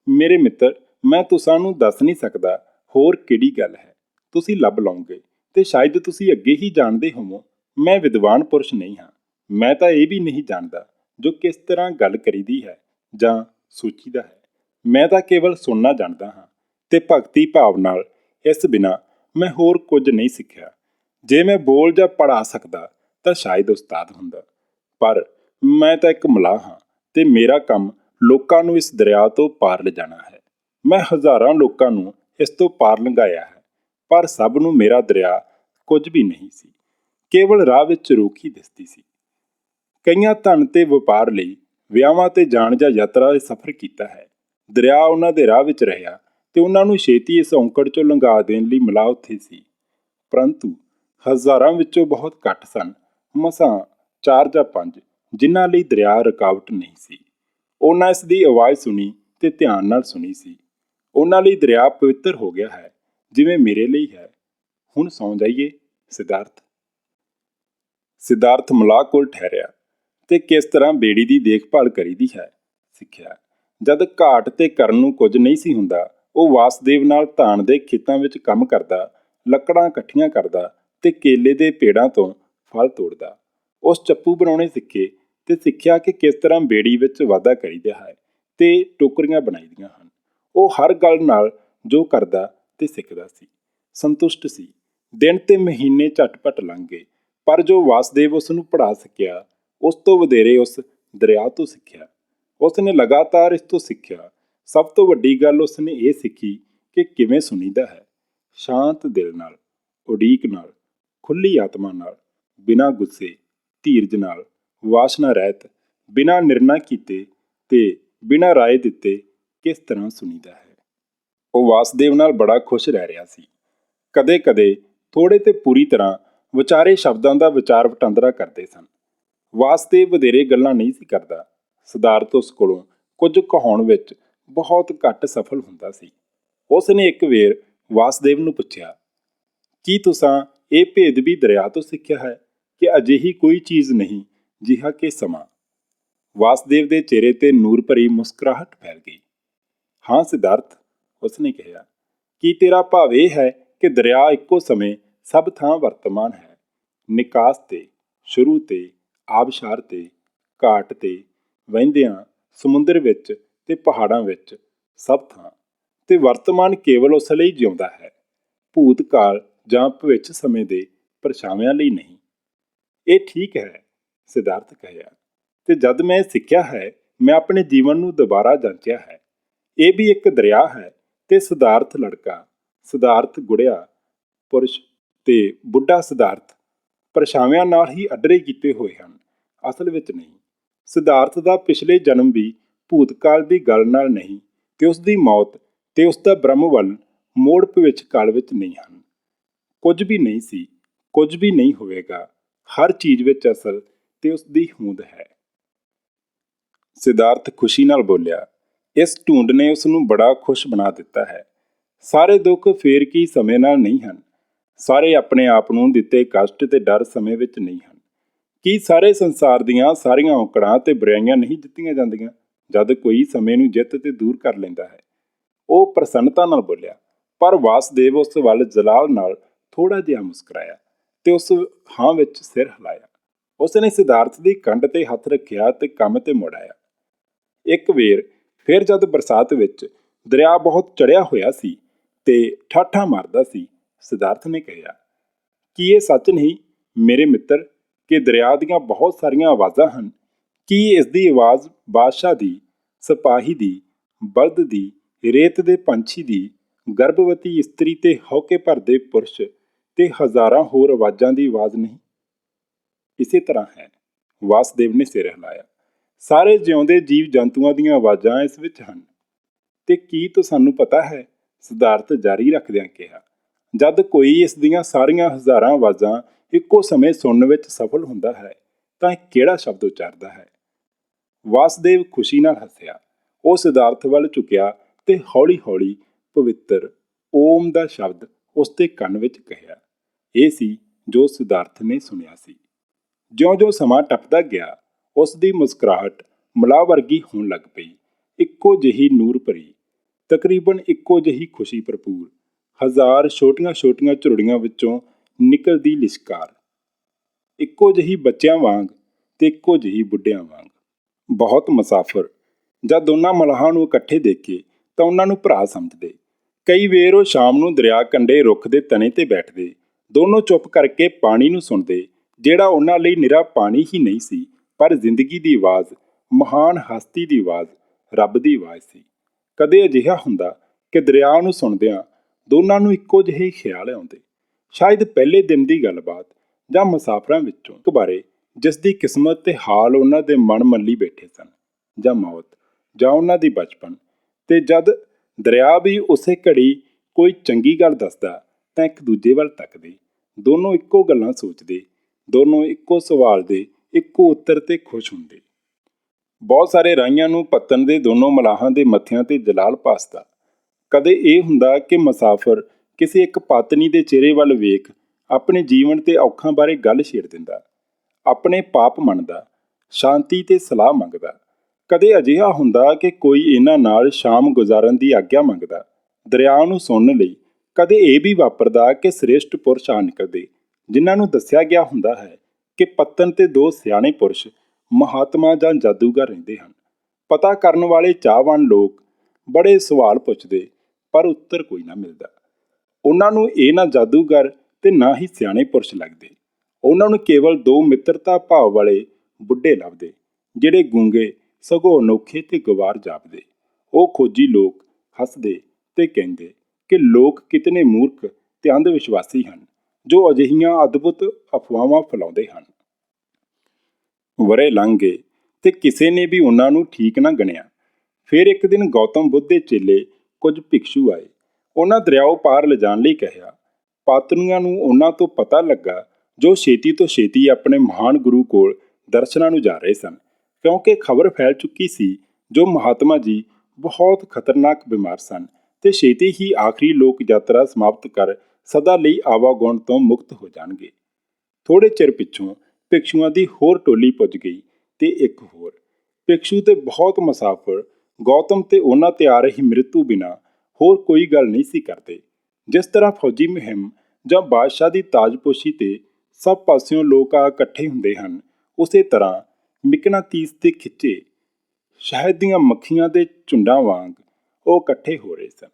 ਮੇਰੇ ਮਿੱਤਰ, ਮੈਂ ਤੁਸਾਂ ਨੂੰ ਦੱਸ ਨਹੀਂ ਸਕਦਾ ਹੋਰ ਕਿਹੜੀ ਗੱਲ ਹੈ। ਤੁਸੀਂ ਲੱਭ ਲਓਗੇ ਤੇ ਸ਼ਾਇਦ ਤੁਸੀਂ ਅੱਗੇ ਹੀ ਜਾਣਦੇ ਹੋਵੋ, ਮੈਂ ਵਿਦਵਾਨ ਪੁਰਸ਼ ਨਹੀਂ ਹਾਂ। ਮੈਂ ਤਾਂ ਇਹ ਵੀ ਨਹੀਂ ਜਾਣਦਾ ਜੋ ਕਿਸ ਤਰ੍ਹਾਂ ਗੱਲ ਕਰੀਦੀ ਹੈ ਜਾਂ ਸੋਚੀਦਾ ਹੈ। ਮੈਂ ਤਾਂ ਕੇਵਲ ਸੁਣਨਾ ਜਾਣਦਾ ਹਾਂ ਤੇ ਭਗਤੀ ਭਾਵ ਨਾਲ ਇਸ ਬਿਨਾ ਮੈਂ ਹੋਰ ਕੁਝ ਨਹੀਂ ਸਿੱਖਿਆ। ਜੇ ਮੈਂ ਬੋਲ ਜਾਂ ਪੜਾ ਸਕਦਾ ਤਾਂ ਸ਼ਾਇਦ ਉਸਤਾਦ ਹੁੰਦਾ। ਪਰ ਮੈਂ ਤਾਂ ਇੱਕ ਮਲਾਹ ਹਾਂ ਤੇ ਮੇਰਾ ਕੰਮ ਲੋਕਾਂ ਨੂੰ ਇਸ ਦਰਿਆ ਤੋਂ ਪਾਰ ਲਿਜਾਣਾ ਹੈ। ਮੈਂ ਹਜ਼ਾਰਾਂ ਲੋਕਾਂ ਨੂੰ ਇਸ ਤੋਂ ਪਾਰ ਲੰਘਾਇਆ ਹੈ, ਪਰ ਸਭ ਨੂੰ ਮੇਰਾ ਦਰਿਆ ਕੁਝ ਵੀ ਨਹੀਂ ਸੀ। ਕੇਵਲ ਰਾਹ ਵਿੱਚ ਰੋਕੀ ਦਿਸਦੀ ਸੀ। ਕਈਆਂ ਧਨ ਤੇ ਵਪਾਰ ਲਈ ਵਿਆਹਾਂ ਤੇ ਜਾਣ ਜਾਂ ਯਾਤਰਾ ਦੇ ਸਫ਼ਰ ਕੀਤਾ ਹੈ। ਦਰਿਆ ਉਹਨਾਂ ਦੇ ਰਾਹ ਵਿੱਚ ਰਿਹਾ ਤੇ ਉਹਨਾਂ ਨੂੰ ਛੇਤੀ ਇਸ ਔਂਕੜ ਚੋਂ ਲੰਘਾ ਦੇਣ ਲਈ ਮਲਾਹ ਉੱਥੇ ਸੀ। ਪਰੰਤੂ ਹਜ਼ਾਰਾਂ ਵਿੱਚੋਂ ਬਹੁਤ ਘੱਟ ਸਨ। ਮਸਾਂ ਚਾਰ ਜਾਂ ਪੰਜ, ਜਿਨ੍ਹਾਂ ਲਈ ਦਰਿਆ ਰੁਕਾਵਟ ਨਹੀਂ ਸੀ। ਉਹਨਾਂ ਇਸ ਦੀ ਆਵਾਜ਼ ਸੁਣੀ ਤੇ ਧਿਆਨ ਨਾਲ ਸੁਣੀ ਸੀ। ਉਹਨਾਂ ਲਈ ਦਰਿਆ ਪਵਿੱਤਰ ਹੋ ਗਿਆ ਹੈ, ਜਿਵੇਂ ਮੇਰੇ ਲਈ ਹੈ। ਹੁਣ ਸੌਂ ਜਾਈਏ, ਸਿਧਾਰਥ। ਸਿਧਾਰਥ ਮਲਾਹ ਕੋਲ ਠਹਿਰਿਆ ਤੇ ਕਿਸ ਤਰ੍ਹਾਂ ਬੇੜੀ ਦੀ ਦੇਖਭਾਲ ਕਰੀਦੀ ਹੈ, ਸਿੱਖਿਆ। ਜਦ ਘਾਟ ਤੇ ਕਰਨ ਨੂੰ ਕੁਝ ਨਹੀਂ ਸੀ ਹੁੰਦਾ, ਉਹ ਵਾਸਦੇਵ ਨਾਲ ਧਾਨ ਦੇ ਖੇਤਾਂ ਵਿੱਚ ਕੰਮ ਕਰਦਾ, ਲੱਕੜਾਂ ਇਕੱਠੀਆਂ ਕਰਦਾ ਤੇ ਕੇਲੇ ਦੇ ਪੇੜਾਂ ਤੋਂ ਫਲ ਤੋੜਦਾ। ਉਸ ਚੱਪੂ ਬਣਾਉਣੇ ਸਿੱਖੇ ਤੇ ਸਿੱਖਿਆ ਕਿ ਕਿਸ ਤਰ੍ਹਾਂ ਬੇੜੀ ਵਿੱਚ ਵਾਧਾ ਕਰੀਦਾ ਹੈ ਤੇ ਟੋਕਰੀਆਂ ਬਣਾਈਦੀਆਂ ਹਨ। ਉਹ ਹਰ ਗੱਲ ਨਾਲ ਜੋ ਕਰਦਾ ਤੇ ਸਿੱਖਦਾ ਸੀ। ਸੰਤੁਸ਼ਟ ਸੀ। ਦਿਨ ਤੇ ਮਹੀਨੇ ਝਟਪਟ ਲੰਘ ਗਏ, ਪਰ ਜੋ ਵਾਸਦੇਵ ਉਸ ਨੂੰ ਪੜ੍ਹਾ ਸਕਿਆ ਉਸ ਤੋਂ ਵਧੇਰੇ ਉਸ ਦਰਿਆ ਤੋਂ ਸਿੱਖਿਆ। ਉਸ ਨੇ ਲਗਾਤਾਰ ਇਸ ਤੋਂ ਸਿੱਖਿਆ। ਸਭ ਤੋਂ ਵੱਡੀ ਗੱਲ ਉਸ ਨੇ ਇਹ ਸਿੱਖੀ ਕਿ ਕਿਵੇਂ ਸੁਣੀਦਾ ਹੈ। ਸ਼ਾਂਤ ਦਿਲ ਨਾਲ, ਉਡੀਕ ਨਾਲ, ਖੁੱਲੀ ਆਤਮਾ ਨਾਲ, ਬਿਨਾਂ ਗੁੱਸੇ ਧੀਰਜ ਨਾਲ ਵਾਸ਼ਨਾ ਰਹਿਤ ਬਿਨਾਂ ਨਿਰਣਾ ਕੀਤੇ ਤੇ ਬਿਨਾਂ ਰਾਏ ਦਿੱਤੇ ਕਿਸ ਤਰ੍ਹਾਂ ਸੁਣੀਦਾ ਹੈ? ਉਹ ਵਾਸਦੇਵ ਨਾਲ ਬੜਾ ਖੁਸ਼ ਰਹਿ ਰਿਹਾ ਸੀ। ਕਦੇ-ਕਦੇ ਥੋੜੇ ਤੇ ਪੂਰੀ ਤਰ੍ਹਾਂ ਵਿਚਾਰੇ ਸ਼ਬਦਾਂ ਦਾ ਵਿਚਾਰ ਵਟਾਂਦਰਾ ਕਰਦੇ ਸਨ। ਵਾਸਦੇਵ ਵਧੇਰੇ ਗੱਲਾਂ ਨਹੀਂ ਸੀ ਕਰਦਾ। ਸਿਧਾਰਥ ਉਸ ਕੋਲੋਂ ਕੁਝ ਕਹਾਉਣ ਵਿੱਚ ਬਹੁਤ ਘੱਟ ਸਫਲ ਹੁੰਦਾ ਸੀ। ਉਸ ਨੇ ਇੱਕ ਵੇਰ ਵਾਸਦੇਵ ਨੂੰ ਪੁੱਛਿਆ, ਕੀ ਤੁਸੀਂ ਇਹ ਭੇਦ ਵੀ ਦਰਿਆ ਤੋਂ ਸਿੱਖਿਆ ਹੈ? ਕਿ ਅਜਿਹੀ ਕੋਈ ਚੀਜ਼ ਨਹੀਂ, ਜਿਹਾ ਕਿ ਸਮਾਂ। ਵਾਸਦੇਵ ਦੇ ਚਿਹਰੇ ਤੇ ਨੂਰ ਭਰੀ ਮੁਸਕਰਾਹਟ ਫੈਲ ਗਈ। ਹਾਂ, ਸਿਧਾਰਥ, ਉਸਨੇ ਕਿਹਾ, ਕੀ ਤੇਰਾ ਭਾਵ ਇਹ ਹੈ ਕਿ ਦਰਿਆ ਇੱਕੋ ਸਮੇਂ ਸਭ ਥਾਂ ਵਰਤਮਾਨ ਹੈ? ਨਿਕਾਸ ਤੇ, ਸ਼ੁਰੂ ਤੇ, ਆਬਸ਼ਾਰ ਤੇ, ਘਾਟ ਤੇ, ਵਹਿੰਦਿਆਂ, ਸਮੁੰਦਰ ਵਿੱਚ ਤੇ ਪਹਾੜਾਂ ਵਿੱਚ ਸਭ ਥਾਂ। ਤੇ ਵਰਤਮਾਨ ਕੇਵਲ ਉਸ ਲਈ ਜਿਉਂਦਾ ਹੈ, ਭੂਤਕਾਲ ਜਾਂ ਭਵਿੱਖ ਸਮੇਂ ਦੇ ਪਰਛਾਵਿਆਂ ਲਈ ਨਹੀਂ। ਇਹ ਠੀਕ ਹੈ, ਸਿਧਾਰਥ ਕਹਿਆ। ਤੇ ਜਦ ਮੈਂ ਸਿੱਖਿਆ ਹੈ, ਮੈਂ ਆਪਣੇ ਜੀਵਨ ਨੂੰ ਦੁਬਾਰਾ ਜਾਂਚਿਆ ਹੈ। ਇਹ ਵੀ ਇੱਕ ਦਰਿਆ ਹੈ ਤੇ ਸਿਧਾਰਥ ਲੜਕਾ, ਸਿਧਾਰਥ ਗੁੜਿਆ, ਪੁਰਸ਼ ਤੇ ਬੁੱਢਾ ਸਿਧਾਰਥ ਪਰਛਾਵਿਆਂ ਨਾਲ ਹੀ ਅਡਰੇ ਕੀਤੇ ਹੋਏ ਹਨ। ਅਸਲ ਵਿੱਚ ਨਹੀਂ, ਸਿਧਾਰਥ ਦਾ ਪਿਛਲੇ ਜਨਮ ਵੀ ਭੂਤਕਾਲ ਦੀ ਗੱਲ ਨਾਲ ਨਹੀਂ ਤੇ ਉਸ ਦੀ ਮੌਤ ਤੇ ਉਸ ਦਾ ਬ੍ਰਹਮ ਵੱਲ ਮੋੜ ਭਵਿੱਖ ਕਾਲ ਵਿੱਚ ਨਹੀਂ ਹਨ। ਕੁਝ ਵੀ ਨਹੀਂ ਸੀ, ਕੁਝ ਵੀ ਨਹੀਂ ਹੋਵੇਗਾ। ਹਰ ਚੀਜ਼ ਵਿੱਚ ਅਸਲ ਤੇ ਉਸ ਦੀ ਹੋਂਦ ਹੈ। ਸਿਧਾਰਥ ਖੁਸ਼ੀ ਨਾਲ ਬੋਲਿਆ, ਇਸ ਢੂੰਡ ਨੇ ਉਸ ਨੂੰ ਬੜਾ ਖੁਸ਼ ਬਣਾ ਦਿੱਤਾ ਹੈ। ਸਾਰੇ ਦੁੱਖ ਫੇਰ ਕੀ ਸਮੇਂ ਨਾਲ ਨਹੀਂ ਹਨ। ਸਾਰੇ ਆਪਣੇ ਆਪ ਨੂੰ ਦਿੱਤੇ ਕਸ਼ਟ ਤੇ ਡਰ ਸਮੇਂ ਵਿੱਚ ਨਹੀਂ ਹਨ। ਕੀ ਸਾਰੇ ਸੰਸਾਰ ਦੀਆਂ ਸਾਰੀਆਂ ਔਕੜਾਂ ਤੇ ਬੁਰਾਈਆਂ ਨਹੀਂ ਜਿੱਤੀਆਂ ਜਾਂਦੀਆਂ, ਜਦ ਕੋਈ ਸਮੇਂ ਨੂੰ ਜਿੱਤ ਤੇ ਦੂਰ ਕਰ ਲੈਂਦਾ ਹੈ? ਉਹ ਪ੍ਰਸੰਨਤਾ ਨਾਲ ਬੋਲਿਆ, ਪਰ ਵਾਸਦੇਵ ਉਸ ਵੱਲ ਜਲਾਲ ਨਾਲ ਥੋੜਾ ਜਿਹਾ ਮੁਸਕਰਾਇਆ। ਤੇ ਉਸ ਹਾਂ ਵਿੱਚ ਸਿਰ ਹਿਲਾਇਆ। ਉਸ ਨੇ ਸਿਧਾਰਥ ਦੀ ਕੰਧ ਤੇ ਹੱਥ ਰੱਖਿਆ ਤੇ ਕੰਮ ਤੇ ਮੁੜ ਆਇਆ। ਇੱਕ ਵੇਰ ਫਿਰ ਜਦ ਬਰਸਾਤ ਵਿੱਚ ਦਰਿਆ ਬਹੁਤ ਚੜਿਆ ਹੋਇਆ ਸੀ ਤੇ ਠਾਠਾ ਮਾਰਦਾ ਸੀ, ਸਿਧਾਰਥ ਨੇ ਕਿਹਾ, ਕੀ ਇਹ ਸੱਚ ਨਹੀਂ ਮੇਰੇ ਮਿੱਤਰ ਕਿ ਦਰਿਆ ਦੀਆਂ ਬਹੁਤ ਸਾਰੀਆਂ ਆਵਾਜ਼ਾਂ ਹਨ? ਕੀ ਇਸ ਦੀ ਆਵਾਜ਼ ਬਾਦਸ਼ਾਹ ਦੀ, ਸਿਪਾਹੀ ਦੀ, ਬਲਦ ਦੀ, ਰੇਤ ਦੇ ਪੰਛੀ ਦੀ, ਗਰਭਵਤੀ ਇਸਤਰੀ ਤੇ ਹੌਕੇ ਭਰਦੇ ਪੁਰਸ਼ ਤੇ ਹਜ਼ਾਰਾਂ ਹੋਰ ਆਵਾਜ਼ਾਂ ਦੀ ਆਵਾਜ਼ ਨਹੀਂ। ਇਸੇ ਤਰ੍ਹਾਂ ਹੈ। ਵਾਸਦੇਵ ਨੇ ਸਿਰ ਹਿਲਾਇਆ। ਸਾਰੇ ਜਿਉਂਦੇ ਜੀਵ ਜੰਤੂਆਂ ਦੀਆਂ ਆਵਾਜ਼ਾਂ ਇਸ ਵਿੱਚ ਹਨ। ਤੇ ਕੀ ਤੁਹਾਨੂੰ ਪਤਾ ਹੈ? ਸਿਧਾਰਥ ਜਾਰੀ ਰੱਖਦਿਆਂ ਕਿਹਾ, ਜਦ ਕੋਈ ਇਸ ਦੀਆਂ ਸਾਰੀਆਂ ਹਜ਼ਾਰਾਂ ਆਵਾਜ਼ਾਂ ਇੱਕੋ ਸਮੇਂ ਸੁਣਨ ਵਿੱਚ ਸਫਲ ਹੁੰਦਾ ਹੈ, ਤਾਂ ਕਿਹੜਾ ਸ਼ਬਦ ਉਚਾਰਦਾ ਹੈ? ਵਾਸਦੇਵ ਖੁਸ਼ੀ ਨਾਲ ਹੱਸਿਆ। ਉਹ ਸਿਧਾਰਥ ਵੱਲ ਝੁਕਿਆ ਤੇ ਹੌਲੀ-ਹੌਲੀ ਪਵਿੱਤਰ ਓਮ ਦਾ ਸ਼ਬਦ ਉਸ ਦੇ ਕੰਨ ਵਿੱਚ ਕਹਿਆ, ਇਹ ਸੀ ਜੋ ਸਿਧਾਰਥ ਨੇ ਸੁਣਿਆ ਸੀ। ਜਿਉਂ-ਜਿਉਂ ਸਮਾਂ ਟੱਪਦਾ ਗਿਆ ਉਸ ਦੀ ਮੁਸਕਰਾਹਟ ਮਲਾ ਵਰਗੀ ਹੋਣ ਲੱਗ ਪਈ। ਇੱਕੋ ਜਿਹੀ ਨੂਰ ਭਰੀ, ਤਕਰੀਬਨ ਇੱਕੋ ਜਿਹੀ ਖੁਸ਼ੀ ਭਰਪੂਰ, ਹਜ਼ਾਰ ਛੋਟੀਆਂ-ਛੋਟੀਆਂ ਝੁਰੜੀਆਂ ਵਿੱਚੋਂ ਨਿਕਲਦੀ ਲਿਸ਼ਕਾਰ। ਇੱਕੋ ਜਿਹੀ ਬੱਚਿਆਂ ਵਾਂਗ ਤੇ ਇੱਕੋ ਜਿਹੀ ਬੁੱਢਿਆਂ ਵਾਂਗ। ਬਹੁਤ ਮੁਸਾਫਰ, ਜਦ ਦੋਨਾਂ ਮਲਾਹਾਂ ਨੂੰ ਇਕੱਠੇ ਦੇਖੇ ਤਾਂ ਉਹਨਾਂ ਨੂੰ ਭਰਾ ਸਮਝਦੇ। ਕਈ ਵੇਰ ਉਹ ਸ਼ਾਮ ਨੂੰ ਦਰਿਆ ਕੰਢੇ ਰੁੱਖ ਦੇ ਤਣੇ ਤੇ ਬੈਠਦੇ, ਦੋਨੋਂ ਚੁੱਪ ਕਰਕੇ ਪਾਣੀ ਨੂੰ ਸੁਣਦੇ, ਜਿਹੜਾ ਉਹਨਾਂ ਲਈ ਨਿਰਾ ਪਾਣੀ ਹੀ ਨਹੀਂ ਸੀ, ਪਰ ਜ਼ਿੰਦਗੀ ਦੀ ਆਵਾਜ਼, ਮਹਾਨ ਹਸਤੀ ਦੀ ਆਵਾਜ਼, ਰੱਬ ਦੀ ਆਵਾਜ਼ ਸੀ। ਕਦੇ ਅਜਿਹਾ ਹੁੰਦਾ ਕਿ ਦਰਿਆ ਨੂੰ ਸੁਣਦਿਆਂ ਦੋਨਾਂ ਨੂੰ ਇੱਕੋ ਜਿਹੇ ਖਿਆਲ ਆਉਂਦੇ। ਸ਼ਾਇਦ ਪਹਿਲੇ ਦਿਨ ਦੀ ਗੱਲਬਾਤ ਜਾਂ ਮੁਸਾਫਰਾਂ ਵਿੱਚੋਂ ਇੱਕ ਬਾਰੇ, ਜਿਸ ਦੀ ਕਿਸਮਤ ਤੇ ਹਾਲ ਉਹਨਾਂ ਦੇ ਮਨ ਮੱਲੀ ਬੈਠੇ ਸਨ, ਜਾਂ ਮੌਤ, ਜਾਂ ਉਹਨਾਂ ਦੀ ਬਚਪਨ, ਤੇ ਜਦ ਦਰਿਆ ਵੀ ਉਸੇ ਘੜੀ ਕੋਈ ਚੰਗੀ ਗੱਲ ਦੱਸਦਾ ਤਾਂ ਇੱਕ ਦੂਜੇ ਵੱਲ ਤੱਕਦੇ। ਦੋਨੋਂ ਇੱਕੋ ਗੱਲਾਂ ਸੋਚਦੇ। ਦੋਨੋਂ ਇੱਕੋ ਸਵਾਲ ਦੇ, ਇੱਕੋ ਉੱਤਰ ਤੇ ਖੁਸ਼ ਹੁੰਦੇ। ਬਹੁਤ ਸਾਰੇ ਰਾਈਆਂ ਨੂੰ ਪੱਤਨ ਦੇ ਦੋਨੋਂ ਮਲਾਹਾਂ ਦੇ ਮੱਥਿਆਂ ਤੇ ਜਲਾਲ ਪਾਸਦਾ। ਕਦੇ ਇਹ ਹੁੰਦਾ ਕਿ ਮੁਸਾਫਰ ਕਿਸੇ ਇੱਕ ਪਾਤਨੀ ਦੇ ਚਿਹਰੇ ਵੱਲ ਵੇਖ ਆਪਣੇ ਜੀਵਨ ਤੇ ਔਖਾਂ ਬਾਰੇ ਗੱਲ ਛੇੜ ਦਿੰਦਾ। ਆਪਣੇ ਪਾਪ ਮੰਨਦਾ, ਸ਼ਾਂਤੀ ਤੇ ਸਲਾਹ ਮੰਗਦਾ। ਕਦੇ ਅਜਿਹਾ ਹੁੰਦਾ ਕਿ ਕੋਈ ਇਹਨਾਂ ਨਾਲ ਸ਼ਾਮ ਗੁਜ਼ਾਰਨ ਦੀ ਆਗਿਆ ਮੰਗਦਾ। ਦਰਿਆ ਨੂੰ ਸੁਣਨ ਲਈ ਕਦੇ ਇਹ ਵੀ ਵਾਪਰਦਾ ਕਿ ਸ੍ਰੇਸ਼ਟ ਪੁਰਸ਼ ਆ ਨਿਕਲਦੇ, ਜਿਨ੍ਹਾਂ ਨੂੰ ਦੱਸਿਆ ਗਿਆ ਹੁੰਦਾ ਹੈ ਕਿ ਪੱਤਨ ਤੇ ਦੋ ਸਿਆਣੇ ਪੁਰਸ਼ ਮਹਾਤਮਾ ਜਾਂ ਜਾਦੂਗਰ ਰਹਿੰਦੇ ਹਨ। ਪਤਾ ਕਰਨ ਵਾਲੇ ਚਾਹਵਾਨ ਲੋਕ ਬੜੇ ਸਵਾਲ ਪੁੱਛਦੇ, ਪਰ ਉੱਤਰ ਕੋਈ ਨਾ ਮਿਲਦਾ। ਉਹਨਾਂ ਨੂੰ ਇਹ ਨਾ ਜਾਦੂਗਰ ਤੇ ਨਾ ਹੀ ਸਿਆਣੇ ਪੁਰਸ਼ ਲੱਗਦੇ। ਉਹਨਾਂ ਨੂੰ ਕੇਵਲ ਦੋ ਮਿੱਤਰਤਾ ਭਾਵ ਵਾਲੇ ਬੁੱਢੇ ਲੱਭਦੇ, ਜਿਹੜੇ ਗੂੰਗੇ ਸਗੋਂ ਅਨੋਖੇ ਤੇ ਗਵਾਰ ਜਾਪਦੇ। ਉਹ ਖੋਜੀ ਲੋਕ ਹੱਸਦੇ ਤੇ ਕਹਿੰਦੇ ਕਿ ਲੋਕ ਕਿਤਨੇ ਮੂਰਖ ਤੇ ਅੰਧ ਵਿਸ਼ਵਾਸੀ ਹਨ, ਜੋ ਅਜਿਹੀਆਂ ਅਦਭੁਤ ਅਫਵਾਹਾਂ ਫੈਲਾਉਂਦੇ ਹਨ। ਵਰੇ ਲੰਘ ਗਏ ਤੇ ਕਿਸੇ ਨੇ ਵੀ ਉਹਨਾਂ ਨੂੰ ਠੀਕ ਨਾ ਗਣਿਆ। ਫਿਰ ਇੱਕ ਦਿਨ ਗੌਤਮ ਬੁੱਧ ਦੇ ਚੇਲੇ ਕੁਝ ਭਿਕਸ਼ੂ ਆਏ। ਉਹਨਾਂ ਦਰਿਆਓ ਪਾਰ ਲਿਜਾਣ ਲਈ ਕਹਿਆ ਪਾਤਨੀਆਂ ਨੂੰ ਉਹਨਾਂ ਤੋਂ ਪਤਾ ਲੱਗਾ ਜੋ ਛੇਤੀ ਤੋਂ ਛੇਤੀ ਆਪਣੇ ਮਹਾਨ ਗੁਰੂ ਕੋਲ ਦਰਸ਼ਨਾਂ ਨੂੰ ਜਾ ਰਹੇ ਸਨ। ਕਿਉਂਕਿ ਖਬਰ ਫੈਲ ਚੁੱਕੀ ਸੀ, ਜੋ ਮਹਾਤਮਾ ਜੀ ਬਹੁਤ ਖਤਰਨਾਕ ਬਿਮਾਰ ਸਨ ਤੇ ਛੇਤੀ ਹੀ ਆਖਰੀ ਲੋਕ ਯਾਤਰਾ ਸਮਾਪਤ ਕਰ ਸਦਾ ਲਈ ਆਵਾਗੁਣ ਤੋਂ ਮੁਕਤ ਹੋ ਜਾਣਗੇ। ਥੋੜੇ ਚਿਰ ਪਿੱਛੋਂ ਭਿਕਸ਼ੂਆਂ ਦੀ ਹੋਰ ਟੋਲੀ ਪੁੱਜ ਗਈ ਤੇ ਇੱਕ ਹੋਰ। ਭਿਕਸ਼ੂ ਤੇ ਬਹੁਤ ਮੁਸਾਫਰ, ਗੌਤਮ ਤੇ ਉਹਨਾਂ ਤੇ ਆ ਰਹੀ ਮ੍ਰਿਤੂ ਬਿਨਾ ਹੋਰ ਕੋਈ ਗੱਲ ਨਹੀਂ ਸੀ ਕਰਦੇ। ਜਿਸ ਤਰ੍ਹਾਂ ਫੌਜੀ ਮੁਹਿੰਮ ਜਾਂ ਬਾਦਸ਼ਾਹ ਦੀ ਤਾਜਪੋਸ਼ੀ ਤੇ ਸਭ ਪਾਸਿਓਂ ਲੋਕ ਆ ਇਕੱਠੇ ਹੁੰਦੇ ਹਨ, ਉਸੇ ਤਰ੍ਹਾਂ ਮਿਕਨਾਤੀਸ ਤੇ ਖਿੱਚੇ ਸ਼ਹਿਦ ਦੀਆਂ ਮੱਖੀਆਂ ਦੇ ਝੁੰਡਾਂ ਵਾਂਗ ਉਹ ਇਕੱਠੇ ਹੋ ਰਹੇ ਸਨ।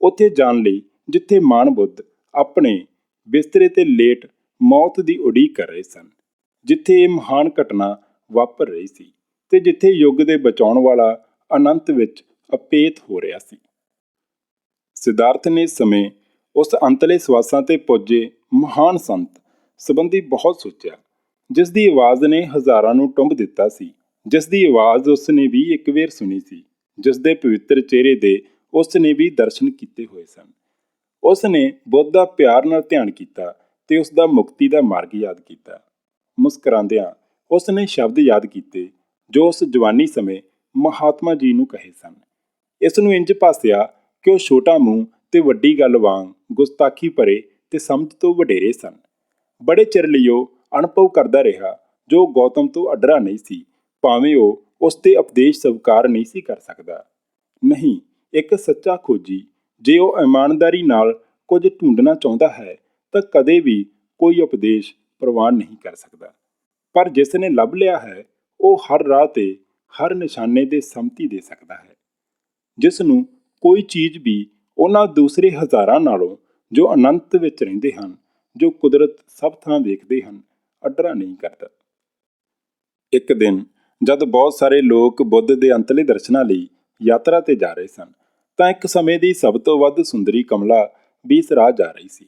ਉੱਥੇ ਜਾਣ ਲਈ ਜਿੱਥੇ ਮਾਨ ਬੁੱਧ ਆਪਣੇ ਬਿਸਤਰੇ ਤੇ ਲੇਟ ਮੌਤ ਦੀ ਉਡੀਕ ਕਰ ਰਹੇ ਸਨ, ਜਿੱਥੇ ਇਹ ਮਹਾਨ ਘਟਨਾ ਵਾਪਰ ਰਹੀ ਸੀ ਤੇ ਜਿੱਥੇ ਯੁੱਗ ਦੇ ਬਚਾਉਣ ਵਾਲਾ ਅਨੰਤ ਵਿੱਚ ਅਪੇਤ ਹੋ ਰਿਹਾ ਸੀ। ਸਿਧਾਰਥ ਨੇ ਸਮੇਂ ਉਸ ਅੰਤਲੇ ਸਵਾਸਾਂ ਤੇ ਪੁੱਜੇ ਮਹਾਨ ਸੰਤ ਸੰਬੰਧੀ ਬਹੁਤ ਸੋਚਿਆ। ਜਿਸ ਦੀ ਆਵਾਜ਼ ਨੇ ਹਜ਼ਾਰਾਂ ਨੂੰ ਟੁੰਬ ਦਿੱਤਾ ਸੀ, ਜਿਸ ਦੀ ਆਵਾਜ਼ ਉਸ ਨੇ ਵੀ ਇੱਕ ਵੇਰ ਸੁਣੀ ਸੀ, ਜਿਸ ਦੇ ਪਵਿੱਤਰ ਚਿਹਰੇ ਦੇ ਉਸ ਨੇ ਵੀ ਦਰਸ਼ਨ ਕੀਤੇ ਹੋਏ ਸਨ। ਉਸ ਨੇ ਬੁੱਧ ਦਾ ਪਿਆਰ ਨਾਲ ਧਿਆਨ ਕੀਤਾ ਤੇ ਉਸ ਦਾ ਮੁਕਤੀ ਦਾ ਮਾਰਗ ਯਾਦ ਕੀਤਾ। ਮੁਸਕਰਾਉਂਦਿਆਂ ਉਸ ਨੇ ਸ਼ਬਦ ਯਾਦ ਕੀਤੇ, ਜੋ ਉਸ ਜਵਾਨੀ ਸਮੇਂ ਮਹਾਤਮਾ ਜੀ ਨੂੰ ਕਹੇ ਸਨ। ਇਸ ਨੂੰ ਇੰਜ ਪਾਸਿਆ ਕਿ ਉਹ ਛੋਟਾ ਮੂੰਹ ਤੇ ਵੱਡੀ ਗੱਲ ਵਾਂਗ ਗੁਸਤਾਖੀ ਭਰੇ ਤੇ ਸਮਝ ਤੋਂ ਵਡੇਰੇ ਸਨ। ਬੜੇ ਚਿਰ ਲਈ ਉਹ ਅਨੁਭਵ ਕਰਦਾ ਰਿਹਾ, ਜੋ ਗੌਤਮ ਤੋਂ ਅਡਰਾ ਨਹੀਂ ਸੀ, ਭਾਵੇਂ ਉਹ ਉਸ ਤੇ ਉਪਦੇਸ਼ ਸਵੀਕਾਰ ਨਹੀਂ ਸੀ ਕਰ ਸਕਦਾ। ਨਹੀਂ, ਇੱਕ ਸੱਚਾ ਖੋਜੀ, ਜੇ ਉਹ ਇਮਾਨਦਾਰੀ ਨਾਲ ਕੁਝ ਢੂੰਡਣਾ ਚਾਹੁੰਦਾ ਹੈ, ਤਾਂ ਕਦੇ ਵੀ ਕੋਈ ਉਪਦੇਸ਼ ਪ੍ਰਵਾਨ ਨਹੀਂ ਕਰ ਸਕਦਾ। ਪਰ ਜਿਸ ਨੇ ਲੱਭ ਲਿਆ ਹੈ, ਉਹ ਹਰ ਰਾਹ ਤੇ ਹਰ ਨਿਸ਼ਾਨੇ ਦੇ ਸੰਮਤੀ ਦੇ ਸਕਦਾ ਹੈ। ਜਿਸ ਨੂੰ ਕੋਈ ਚੀਜ਼ ਵੀ ਉਹਨਾਂ ਦੂਸਰੇ ਹਜ਼ਾਰਾਂ ਨਾਲੋਂ ਜੋ ਅਨੰਤ ਵਿੱਚ ਰਹਿੰਦੇ ਹਨ, ਜੋ ਕੁਦਰਤ ਸਭ ਥਾਂ ਦੇਖਦੇ ਹਨ ਅੱਡਰਾ ਨਹੀਂ ਕਰਦਾ। ਇੱਕ ਦਿਨ ਜਦ ਬਹੁਤ ਸਾਰੇ ਲੋਕ ਬੁੱਧ ਦੇ ਅੰਤਲੇ ਦਰਸ਼ਨਾਂ ਲਈ ਯਾਤਰਾ ਤੇ ਜਾ ਰਹੇ ਸਨ, ਤਾਂ ਇੱਕ ਸਮੇਂ ਦੀ ਸਭ ਤੋਂ ਵੱਧ ਸੁੰਦਰੀ ਕਮਲਾ ਵੀ ਰਾਹ ਜਾ ਰਹੀ ਸੀ।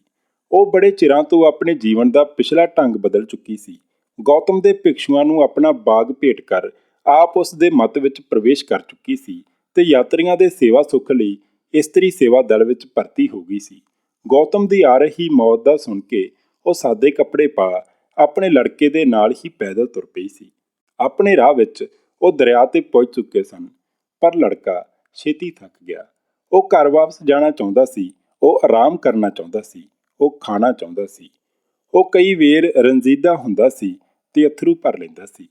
ਉਹ ਬੜੇ ਚਿਰਾਂ ਤੋਂ ਆਪਣੇ ਜੀਵਨ ਦਾ ਪਿਛਲਾ ਢੰਗ ਬਦਲ ਚੁੱਕੀ ਸੀ। ਗੌਤਮ ਦੇ ਭਿਕਸ਼ੂਆਂ ਨੂੰ ਆਪਣਾ ਬਾਗ ਭੇਟ ਕਰ ਆਪ ਉਸ ਦੇ ਮਤ ਵਿੱਚ ਪ੍ਰਵੇਸ਼ ਕਰ ਚੁੱਕੀ ਸੀ ਤੇ ਯਾਤਰੀਆਂ ਦੇ ਸੇਵਾ ਸੁੱਖ ਲਈ ਇਸਤਰੀ ਸੇਵਾ ਦਲ ਵਿੱਚ ਭਰਤੀ ਹੋ ਗਈ ਸੀ। ਗੌਤਮ ਦੀ ਆ ਰਹੀ ਮੌਤ ਦਾ ਸੁਣ ਕੇ ਉਹ ਸਾਦੇ ਕੱਪੜੇ ਪਾ ਆਪਣੇ ਲੜਕੇ ਦੇ ਨਾਲ ਹੀ ਪੈਦਲ ਤੁਰ ਪਈ ਸੀ। ਆਪਣੇ ਰਾਹ ਵਿੱਚ ਉਹ ਦਰਿਆ ਤੇ ਪਹੁੰਚ ਚੁੱਕੇ ਸਨ, ਪਰ ਲੜਕਾ ਛੇਤੀ ਥੱਕ ਗਿਆ। ਉਹ ਘਰ ਵਾਪਸ ਜਾਣਾ ਚਾਹੁੰਦਾ ਸੀ, ਉਹ ਆਰਾਮ ਕਰਨਾ ਚਾਹੁੰਦਾ ਸੀ, ਉਹ ਖਾਣਾ ਚਾਹੁੰਦਾ ਸੀ। ਉਹ ਕਈ ਵੇਰ ਰੰਜੀਦਾ ਹੁੰਦਾ ਸੀ ਤੇ ਅਥਰੂ ਭਰ ਲੈਂਦਾ ਸੀ।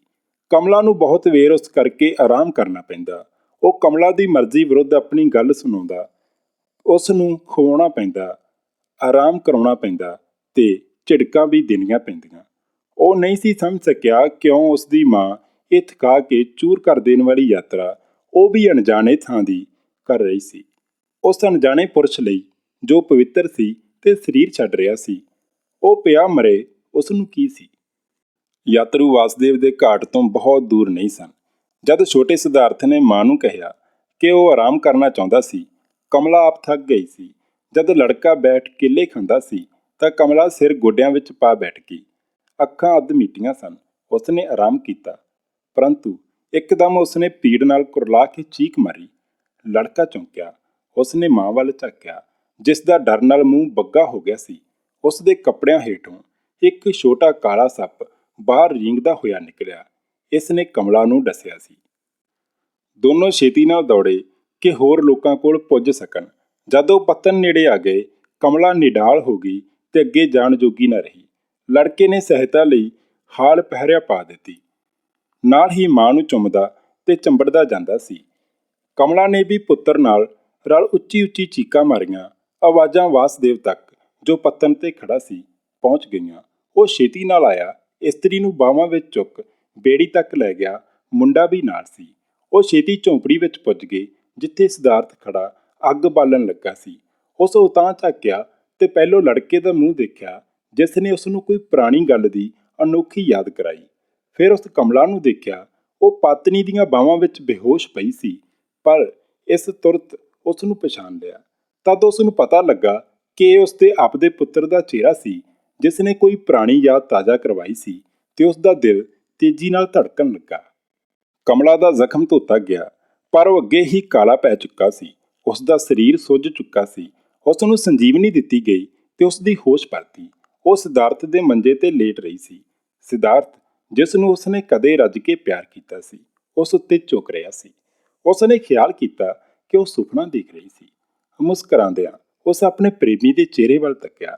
ਕਮਲਾ ਨੂੰ ਬਹੁਤ ਵੇਰ ਉਸ ਕਰਕੇ ਆਰਾਮ ਕਰਨਾ ਪੈਂਦਾ। ਉਹ ਕਮਲਾ ਦੀ ਮਰਜ਼ੀ ਵਿਰੁੱਧ ਆਪਣੀ ਗੱਲ ਸੁਣਾਉਂਦਾ, ਉਸ ਨੂੰ ਖਵਾਉਣਾ ਪੈਂਦਾ, ਆਰਾਮ ਕਰਾਉਣਾ ਪੈਂਦਾ ਤੇ ਝਿੜਕਾਂ ਵੀ ਦੇਣੀਆਂ ਪੈਂਦੀਆਂ। ਉਹ ਨਹੀਂ ਸੀ ਸਮਝ ਸਕਿਆ ਕਿਉਂ ਉਸ ਦੀ ਮਾਂ ਇਹ ਥਕਾ ਕੇ ਚੂਰ ਕਰ ਦੇਣ ਵਾਲੀ ਯਾਤਰਾ ਉਹ ਵੀ ਅਣਜਾਣੇ ਥਾਂ ਦੀ ਕਰ ਰਹੀ ਸੀ। ਉਸ ਅਣਜਾਣੇ ਪੁਰਸ਼ ਲਈ ਜੋ ਪਵਿੱਤਰ ਸੀ ਤੇ ਸਰੀਰ ਛੱਡ ਰਿਹਾ ਸੀ, ਉਹ ਪਿਆ ਮਰੇ ਉਸ ਨੂੰ ਕੀ ਸੀ? ਯਾਤਰੂ ਵਾਸਦੇਵ ਦੇ ਘਾਟ ਤੋਂ ਬਹੁਤ ਦੂਰ ਨਹੀਂ ਸਨ। ਜਦ ਛੋਟੇ ਸਿਧਾਰਥ ਨੇ ਮਾਂ ਨੂੰ ਕਿਹਾ ਕਿ ਉਹ ਆਰਾਮ ਕਰਨਾ ਚਾਹੁੰਦਾ ਸੀ, ਕਮਲਾ ਆਪ ਥੱਕ ਗਈ ਸੀ। ਜਦ ਲੜਕਾ ਬੈਠ ਕੇਲੇ ਖਾਂਦਾ ਸੀ, ਤਾਂ ਕਮਲਾ ਸਿਰ ਗੋਡਿਆਂ ਵਿੱਚ ਪਾ ਬੈਠ ਗਈ। ਅੱਖਾਂ ਅੱਧ ਮੀਟੀਆਂ ਸਨ। ਉਸਨੇ ਆਰਾਮ ਕੀਤਾ, ਪਰੰਤੂ ਇੱਕਦਮ ਉਸਨੇ ਪੀੜ ਨਾਲ ਕੁਰਲਾ ਕੇ ਚੀਕ ਮਾਰੀ। ਲੜਕਾ ਚੌਂਕਿਆ, ਉਸਨੇ ਮਾਂ ਵੱਲ ਝਾਕਿਆ ਜਿਸ ਦਾ ਡਰ ਨਾਲ ਮੂੰਹ ਬੱਗਾ ਹੋ ਗਿਆ ਸੀ। ਉਸ ਦੇ ਕੱਪੜਿਆਂ ਹੇਠੋਂ ਇੱਕ ਛੋਟਾ ਕਾਲਾ ਸੱਪ ਬਾਹਰ ਰੀਂਗਦਾ ਹੋਇਆ ਨਿਕਲਿਆ। ਇਸ ਨੇ ਕਮਲਾ ਨੂੰ ਦੱਸਿਆ ਸੀ। ਦੋਨੋਂ ਛੇਤੀ ਨਾਲ ਦੌੜੇ ਕਿ ਹੋਰ ਲੋਕਾਂ ਕੋਲ ਪੁੱਜ ਸਕਣ। ਜਦੋਂ ਪਤਨ ਨੇੜੇ ਆ ਗਏ, ਕਮਲਾ ਨਿਡਾਲ ਹੋ ਗਈ ਤੇ ਅੱਗੇ ਜਾਣ ਜੋਗੀ ਨਾ ਰਹੀ। ਲੜਕੇ ਨੇ ਸਹਾਇਤਾ ਲਈ ਹਾਲ ਪਹਿਰਿਆ ਪਾ ਦਿੱਤੀ। ਨਾਲ ਹੀ ਮਾਂ ਨੂੰ ਚੁੰਮਦਾ ਤੇ ਚੰਬੜਦਾ ਜਾਂਦਾ ਸੀ। ਕਮਲਾ ਨੇ ਵੀ ਪੁੱਤਰ ਨਾਲ ਰਲ ਉੱਚੀ ਉੱਚੀ ਚੀਕਾਂ ਮਾਰੀਆਂ। ਆਵਾਜ਼ਾਂ ਵਾਸਦੇਵ ਤੱਕ ਜੋ ਪੱਤਨ ਤੇ ਖੜਾ ਸੀ, ਪਹੁੰਚ ਗਈਆਂ। ਉਹ ਛੇਤੀ ਨਾਲ ਆਇਆ। ਇਸਤਰੀ ਨੂੰ ਬਾਹਾਂ ਵਿੱਚ ਚੁੱਕ ਬੇੜੀ ਤੱਕ ਲੈ ਗਿਆ। ਮੁੰਡਾ ਵੀ ਨਾਲ ਸੀ। ਉਹ ਛੇਤੀ ਝੌਂਪੜੀ ਵਿੱਚ ਪੁੱਜ ਗਏ ਜਿੱਥੇ ਸਿਧਾਰਥ ਖੜਾ ਅੱਗ ਬਾਲਣ ਲੱਗਾ ਸੀ। ਉਸ ਉਤਾਂ ਝਾਕਿਆ ਤੇ ਪਹਿਲੋਂ ਲੜਕੇ ਦਾ ਮੂੰਹ ਦੇਖਿਆ ਜਿਸ ਨੇ ਉਸ ਨੂੰ ਕੋਈ ਪੁਰਾਣੀ ਗੱਲ ਦੀ ਅਨੋਖੀ ਯਾਦ ਕਰਾਈ। ਫਿਰ ਉਸ ਕਮਲਾ ਨੂੰ ਦੇਖਿਆ, ਉਹ ਪਤਨੀ ਦੀਆਂ ਬਾਹਾਂ ਵਿੱਚ ਬੇਹੋਸ਼ ਪਈ ਸੀ, ਪਰ ਇਸ ਤੁਰਤ ਉਸ ਨੂੰ ਪਛਾਣ ਲਿਆ। ਤਦ ਉਸ ਨੂੰ ਪਤਾ ਲੱਗਾ ਕਿ ਇਹ ਉਸ ਦੇ ਆਪਦੇ ਪੁੱਤਰ ਦਾ ਚਿਹਰਾ ਸੀ, ਜਿਸ ਨੇ ਕੋਈ ਪੁਰਾਣੀ ਯਾਦ ਤਾਜ਼ਾ ਕਰਵਾਈ ਸੀ ਤੇ ਉਸ ਦਾ ਦਿਲ ਤੇਜ਼ੀ ਨਾਲ ਧੜਕਣ ਲੱਗਾ। ਕਮਲਾ ਦਾ ਜ਼ਖਮ ਧੋਤਾ ਗਿਆ, ਪਰ ਉਹ ਅੱਗੇ ਹੀ ਕਾਲਾ ਪੈ ਚੁੱਕਾ ਸੀ। ਉਸ ਦਾ ਸਰੀਰ ਸੁੱਜ ਚੁੱਕਾ ਸੀ। ਉਸ ਨੂੰ ਸੰਜੀਵਨੀ ਦਿੱਤੀ ਗਈ ਤੇ ਉਸ ਦੀ ਹੋਸ਼ ਪਰਤੀ ਉਹ ਸਿਧਾਰਥ ਦੇ ਮੰਜੇ ਤੇ ਲੇਟ ਰਹੀ ਸੀ। ਸਿਧਾਰਥ, ਜਿਸ ਨੂੰ ਉਸਨੇ ਕਦੇ ਰੱਜ ਕੇ ਪਿਆਰ ਕੀਤਾ ਸੀ, ਉਸ ਉੱਤੇ ਝੁਕ ਰਿਹਾ ਸੀ। ਉਸਨੇ ਖਿਆਲ ਕੀਤਾ ਕਿ ਉਹ ਸੁਪਨਾ ਦੇਖ ਰਹੀ ਸੀ। ਮੁਸਕਰਾਉਂਦਿਆਂ ਉਸ ਆਪਣੇ ਪ੍ਰੇਮੀ ਦੇ ਚਿਹਰੇ ਵੱਲ ਤੱਕਿਆ।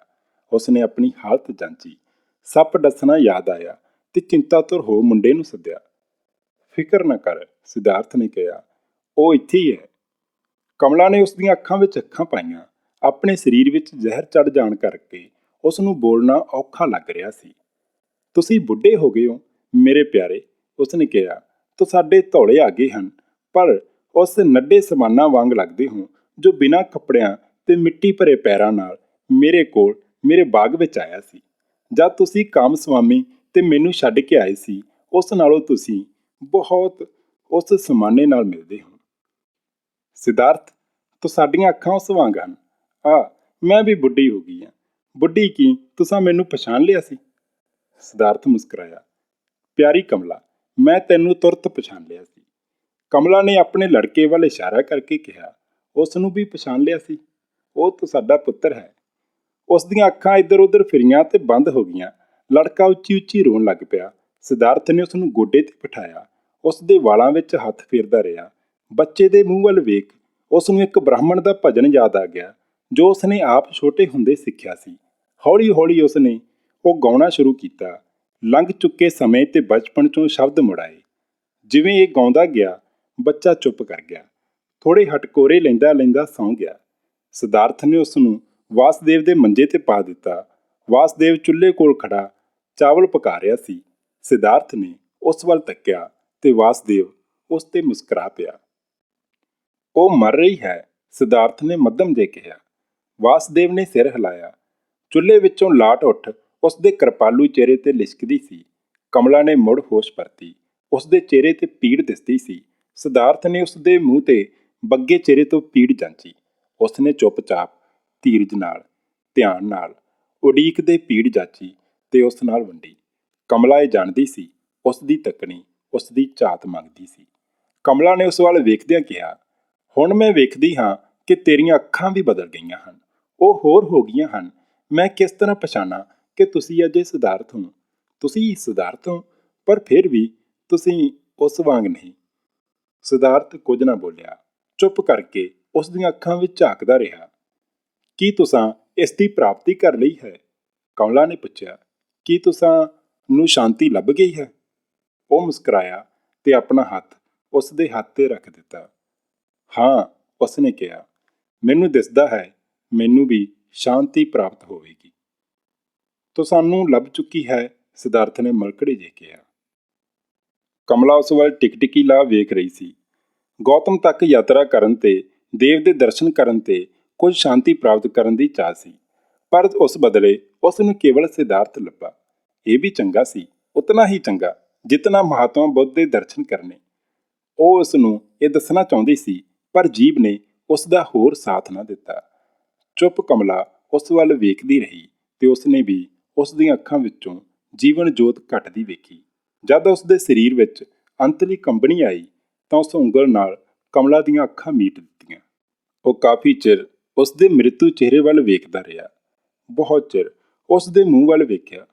ਉਸਨੇ ਆਪਣੀ ਹਾਲਤ ਜਾਂਚੀ। ਸੱਪ ਦੱਸਣਾ ਯਾਦ ਆਇਆ ਤੇ ਚਿੰਤਾਤੁਰ ਹੋ ਮੁੰਡੇ ਨੂੰ ਸੱਦਿਆ। ਫਿਕਰ ਨਾ ਕਰ, ਸਿਧਾਰਥ ਨੇ ਕਿਹਾ। ਉਹ ਇੱਥੇ ਹੀ ਹੈ। ਕਮਲਾ ਨੇ ਉਸ ਦੀਆਂ ਅੱਖਾਂ ਵਿੱਚ ਅੱਖਾਂ ਪਾਈਆਂ। ਆਪਣੇ ਸਰੀਰ ਵਿੱਚ ਜ਼ਹਿਰ ਚੜ ਜਾਣ ਕਰਕੇ ਉਸ ਨੂੰ ਬੋਲਣਾ ਔਖਾ ਲੱਗ ਰਿਹਾ ਸੀ। ਤੁਸੀਂ ਬੁੱਢੇ ਹੋ ਗਏ ਹੋ, ਮੇਰੇ ਪਿਆਰੇ ਉਸ ਨੇ ਕਿਹਾ। ਤੋ ਸਾਡੇ ਧੌਲੇ ਆ ਗਏ ਹਨ, ਪਰ ਉਸ ਨੱਡੇ ਸਮਾਨਾਂ ਵਾਂਗ ਲੱਗਦੇ ਹੋ, ਜੋ ਬਿਨਾਂ ਕੱਪੜਿਆਂ ਤੇ ਮਿੱਟੀ ਭਰੇ ਪੈਰਾਂ ਨਾਲ ਮੇਰੇ ਕੋਲ, ਮੇਰੇ ਬਾਗ ਵਿੱਚ ਆਇਆ ਸੀ। ਜਦ ਤੁਸੀਂ ਕਾਮ ਸੁਆਮੀ ਤੇ ਮੈਨੂੰ ਛੱਡ ਕੇ ਆਏ ਸੀ, ਉਸ ਨਾਲੋਂ ਤੁਸੀਂ ਬਹੁਤ ਉਸ ਸਮਾਨੇ ਨਾਲ ਮਿਲਦੇ ਹੋ। ਸਿਧਾਰਥ, ਤੋ ਸਾਡੀਆਂ ਅੱਖਾਂ ਉਸ ਵਾਂਗ ਹਨ। ਆ, ਮੈਂ ਵੀ ਬੁੱਢੀ ਹੋ ਗਈ ਹਾਂ। ਬੁੱਢੀ ਕੀ, ਤੁਸੀਂ ਮੈਨੂੰ ਪਛਾਣ ਲਿਆ ਸੀ? ਸਿਧਾਰਥ ਮੁਸਕਰਾਇਆ, ਪਿਆਰੀ ਕਮਲਾ, ਮੈਂ ਤੈਨੂੰ ਤੁਰਤ ਪਛਾਣ ਲਿਆ ਸੀ। ਕਮਲਾ ਨੇ ਆਪਣੇ ਲੜਕੇ ਵੱਲ ਇਸ਼ਾਰਾ ਕਰਕੇ ਕਿਹਾ ਉਸ ਨੂੰ ਵੀ ਪਛਾਣ ਲਿਆ ਸੀ? ਉਹ ਤਾਂ ਸਾਡਾ ਪੁੱਤਰ ਹੈ। ਉਸ ਦੀਆਂ ਅੱਖਾਂ ਇੱਧਰ-ਉੱਧਰ ਫਿਰੀਆਂ ਤੇ ਬੰਦ ਹੋ ਗਈਆਂ। ਲੜਕਾ ਉੱਚੀ-ਉੱਚੀ ਰੋਣ ਲੱਗ ਪਿਆ। ਸਿਧਾਰਥ ਨੇ ਉਸ ਨੂੰ ਗੋਡੇ ਤੇ ਬਿਠਾਇਆ। ਉਸ ਦੇ ਵਾਲਾਂ ਵਿੱਚ ਹੱਥ ਫੇਰਦਾ ਰਿਹਾ। ਬੱਚੇ ਦੇ ਮੂੰਹ ਵੱਲ ਵੇਖ ਉਸ ਨੂੰ ਇੱਕ ਬ੍ਰਾਹਮਣ ਦਾ ਭਜਨ ਯਾਦ ਆ ਗਿਆ। ਜੋ ਉਸਨੇ ਆਪ ਛੋਟੇ ਹੁੰਦੇ ਸਿੱਖਿਆ ਸੀ। ਹੌਲੀ-ਹੌਲੀ ਉਸਨੇ ਉਹ ਗਾਉਣਾ ਸ਼ੁਰੂ ਕੀਤਾ। ਲੰਘ ਚੁੱਕੇ ਸਮੇਂ ਤੇ ਬਚਪਨ ਚੋਂ ਸ਼ਬਦ ਮੁੜਾਏ। ਜਿਵੇਂ ਇਹ ਗਾਉਂਦਾ ਗਿਆ, ਬੱਚਾ ਚੁੱਪ ਕਰ ਗਿਆ। ਥੋੜੇ ਹਟਕੋਰੇ ਲੈਂਦਾ ਲੈਂਦਾ ਸੌਂ ਗਿਆ। ਸਿਧਾਰਥ ਨੇ ਉਸ ਨੂੰ ਵਾਸਦੇਵ ਦੇ ਮੰਜੇ ਤੇ ਪਾ ਦਿੱਤਾ। ਵਾਸਦੇਵ ਚੁੱਲ੍ਹੇ ਕੋਲ ਖੜਾ ਚਾਵਲ ਪਕਾ ਰਿਹਾ ਸੀ। ਸਿਧਾਰਥ ਨੇ ਉਸ ਵੱਲ ਤੱਕਿਆ ਤੇ ਵਾਸਦੇਵ ਉਸ ਤੇ ਮੁਸਕਰਾ ਪਿਆ। ਉਹ ਮਰ ਰਹੀ ਹੈ, ਸਿਧਾਰਥ ਨੇ ਮੱਧਮ ਜੇ ਕਿਹਾ। ਵਾਸਦੇਵ ਨੇ ਸਿਰ ਹਿਲਾਇਆ। ਚੁੱਲ੍ਹੇ ਵਿੱਚੋਂ ਲਾਟ ਉੱਠ ਉਸ ਦੇ ਕਿਰਪਾਲੂ ਚਿਹਰੇ ਤੇ ਲਿਸ਼ਕਦੀ ਸੀ। ਕਮਲਾ ਨੇ ਮੁੜ ਹੋਸ਼ ਪਰਤੀ। ਉਸ ਦੇ ਚਿਹਰੇ ਤੇ ਪੀੜ ਦਿਸਦੀ ਸੀ। ਸਿਧਾਰਥ ਨੇ ਉਸ ਦੇ ਮੂੰਹ ਤੇ ਬੱਗੇ ਚਿਹਰੇ ਤੋਂ ਪੀੜ ਜਾਂਚੀ। ਉਸ ਨੇ ਚੁੱਪਚਾਪ ਧੀਰਜ ਨਾਲ, ਧਿਆਨ ਨਾਲ, ਉਡੀਕ ਦੇ ਪੀੜ ਜਾਂਚੀ ਤੇ ਉਸ ਨਾਲ ਵੰਡੀ। ਕਮਲਾ ਇਹ ਜਾਣਦੀ ਸੀ ਉਸ ਦੀ ਤੱਕਣੀ ਉਸ ਦੀ ਝਾਤ ਮੰਗਦੀ ਸੀ। ਕਮਲਾ ਨੇ ਉਸ ਵੱਲ ਵੇਖਦਿਆਂ ਕਿਹਾ, ਹੁਣ ਮੈਂ ਵੇਖਦੀ ਹਾਂ ਕਿ ਤੇਰੀਆਂ ਅੱਖਾਂ ਵੀ ਬਦਲ ਗਈਆਂ ਹਨ। ਉਹ ਹੋਰ ਹੋ ਗਈਆਂ ਹਨ। ਮੈਂ ਕਿਸ ਤਰ੍ਹਾਂ ਪਛਾਣਾ ਕਿ ਤੁਸੀਂ ਅਜੇ ਸਿਧਾਰਥ ਹੋ? ਤੁਸੀਂ ਸਿਧਾਰਥ ਹੋ, ਪਰ ਫਿਰ ਵੀ ਤੁਸੀਂ ਉਸ ਵਾਂਗ ਨਹੀਂ। ਸਿਧਾਰਥ ਕੁਝ ਨਾ ਬੋਲਿਆ। ਚੁੱਪ ਕਰਕੇ ਉਸ ਦੀਆਂ ਅੱਖਾਂ ਵਿੱਚ ਝਾਕਦਾ ਰਿਹਾ। ਕੀ ਤੁਸੀਂ ਇਸ ਦੀ ਪ੍ਰਾਪਤੀ ਕਰ ਲਈ ਹੈ? ਕੌਲਾ ਨੇ ਪੁੱਛਿਆ। ਕੀ ਤੁਸੀਂ ਨੂੰ ਸ਼ਾਂਤੀ ਲੱਭ ਗਈ ਹੈ? ਉਹ ਮੁਸਕਰਾਇਆ ਤੇ ਆਪਣਾ ਹੱਥ ਉਸ ਦੇ ਹੱਥ ਤੇ ਰੱਖ ਦਿੱਤਾ। ਹਾਂ, ਉਸ ਨੇ ਕਿਹਾ। ਮੈਨੂੰ ਦਿਸਦਾ ਹੈ ਮੈਨੂੰ ਵੀ ਸ਼ਾਂਤੀ ਪ੍ਰਾਪਤ ਹੋਵੇਗੀ। ਤੋ ਸਾਨੂੰ ਲੱਭ ਚੁੱਕੀ ਹੈ ਸਿਧਾਰਥ ਨੇ ਮਲਕੜੇ ਜੇ ਕਿਹਾ। ਕਮਲਾ ਉਸ ਵੱਲ ਟਿਕਟਿਕੀ ਲਾ ਵੇਖ ਰਹੀ ਸੀ। ਗੌਤਮ ਤੱਕ ਯਾਤਰਾ ਕਰਨ ਤੇ, ਦੇਵ ਦੇ ਦਰਸ਼ਨ ਕਰਨ ਤੇ ਕੁਝ ਸ਼ਾਂਤੀ ਪ੍ਰਾਪਤ ਕਰਨ ਦੀ ਚਾਹ ਸੀ। ਪਰ ਉਸ ਬਦਲੇ ਉਸ ਨੂੰ ਕੇਵਲ ਸਿਧਾਰਥ ਲੱਭਾ। ਇਹ ਵੀ ਚੰਗਾ ਸੀ, ਉਤਨਾ ਹੀ ਚੰਗਾ, ਜਿਤਨਾ ਮਹਾਤਮਾ ਬੁੱਧ ਦੇ ਦਰਸ਼ਨ ਕਰਨੇ। ਉਹ ਉਸ ਨੂੰ ਇਹ ਦੱਸਣਾ ਚਾਹੁੰਦੀ ਸੀ, ਪਰ ਜੀਬ ਨੇ ਉਸ ਦਾ ਹੋਰ ਸਾਥ ਨਾ ਦਿੱਤਾ। ਚੁੱਪ ਕਮਲਾ ਉਸ ਵੱਲ ਵੇਖਦੀ ਰਹੀ ਤੇ ਉਸਨੇ ਵੀ ਉਸ ਦੀਆਂ ਅੱਖਾਂ ਵਿੱਚੋਂ ਜੀਵਨ ਜੋਤ ਘਟਦੀ ਵੇਖੀ। ਜਦ ਉਸ ਦੇ ਸਰੀਰ ਵਿੱਚ ਅੰਤਲੀ ਕੰਬਣੀ ਆਈ ਤਾਂ ਉਸ ਉਂਗਲ ਨਾਲ ਕਮਲਾ ਦੀਆਂ ਅੱਖਾਂ ਮੀਟ ਦਿੱਤੀਆਂ। ਉਹ ਕਾਫੀ ਚਿਰ ਉਸ ਦੇ ਮ੍ਰਿਤੂ ਚਿਹਰੇ ਵੱਲ ਵੇਖਦਾ ਰਿਹਾ। ਬਹੁਤ ਚਿਰ ਉਸ ਦੇ ਮੂੰਹ ਵੱਲ ਵੇਖਿਆ।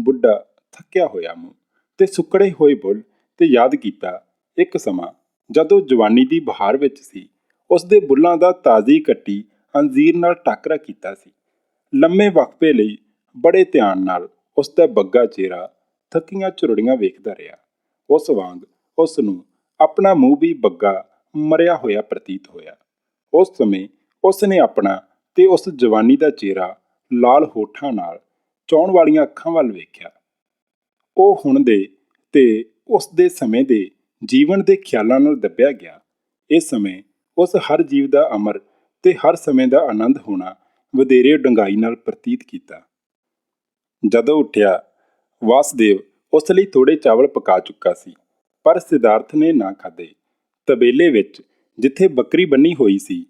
ਬੁੱਢਾ ਥੱਕਿਆ ਹੋਇਆ ਮੂੰਹ ਤੇ ਸੁੱਕੜੇ ਹੋਏ ਬੁੱਲ ਤੇ ਯਾਦ ਕੀਤਾ ਇੱਕ ਸਮਾਂ ਜਦੋਂ ਜਵਾਨੀ ਦੀ ਬਹਾਰ ਵਿੱਚ ਸੀ। ਉਸ ਦੇ ਬੁੱਲਾਂ ਦਾ ਤਾਜ਼ੀ ਕੱਟੀ ਅੰਜੀਰ ਨਾਲ ਟਾਕਰਾ ਕੀਤਾ ਸੀ। ਲੰਮੇ ਵਕਫੇ ਲਈ ਬੜੇ ਧਿਆਨ ਨਾਲ ਉਸ ਦਾ ਬੱਗਾ ਚਿਹਰਾ ਥੱਕੀਆਂ ਝੁਰੜੀਆਂ ਵੇਖਦਾ ਰਿਹਾ। ਉਸ ਵਾਂਗ ਉਸ ਨੂੰ ਆਪਣਾ ਮੂੰਹ ਵੀ ਬੱਗਾ ਮਰਿਆ ਹੋਇਆ ਪ੍ਰਤੀਤ ਹੋਇਆ। ਉਸ ਸਮੇਂ ਉਸ ਨੇ ਆਪਣਾ ਤੇ ਉਸ ਜਵਾਨੀ ਦਾ ਚਿਹਰਾ ਲਾਲ ਹੋਠਾਂ ਨਾਲ ਚੌਣ ਵਾਲੀਆਂ ਅੱਖਾਂ ਵੱਲ ਵੇਖਿਆ। ਉਹ ਹੁਣ ਦੇ ਤੇ ਉਸ ਦੇ ਸਮੇਂ ਦੇ ਜੀਵਨ ਦੇ ਖਿਆਲਾਂ ਨਾਲ ਦੱਬਿਆ ਗਿਆ। ਇਸ ਸਮੇਂ ਉਸ ਹਰ ਜੀਵ ਦਾ ਅਮਰ ਤੇ ਹਰ ਸਮੇਂ ਦਾ ਆਨੰਦ ਹੋਣਾ ਵਧੇਰੇ ਡੰਗਾਈ ਨਾਲ ਪ੍ਰਤੀਤ ਕੀਤਾ। ਜਦੋਂ ਉੱਠਿਆ, ਵਾਸਦੇਵ ਉਸ ਲਈ ਥੋੜੇ ਚਾਵਲ ਪਕਾ ਚੁੱਕਾ ਸੀ, ਪਰ ਸਿਧਾਰਥ ਨੇ ਨਾ ਖਾਦੇ ਤਬੇਲੇ ਵਿੱਚ ਜਿੱਥੇ ਬੱਕਰੀ ਬੰਨੀ ਹੋਈ ਸੀ,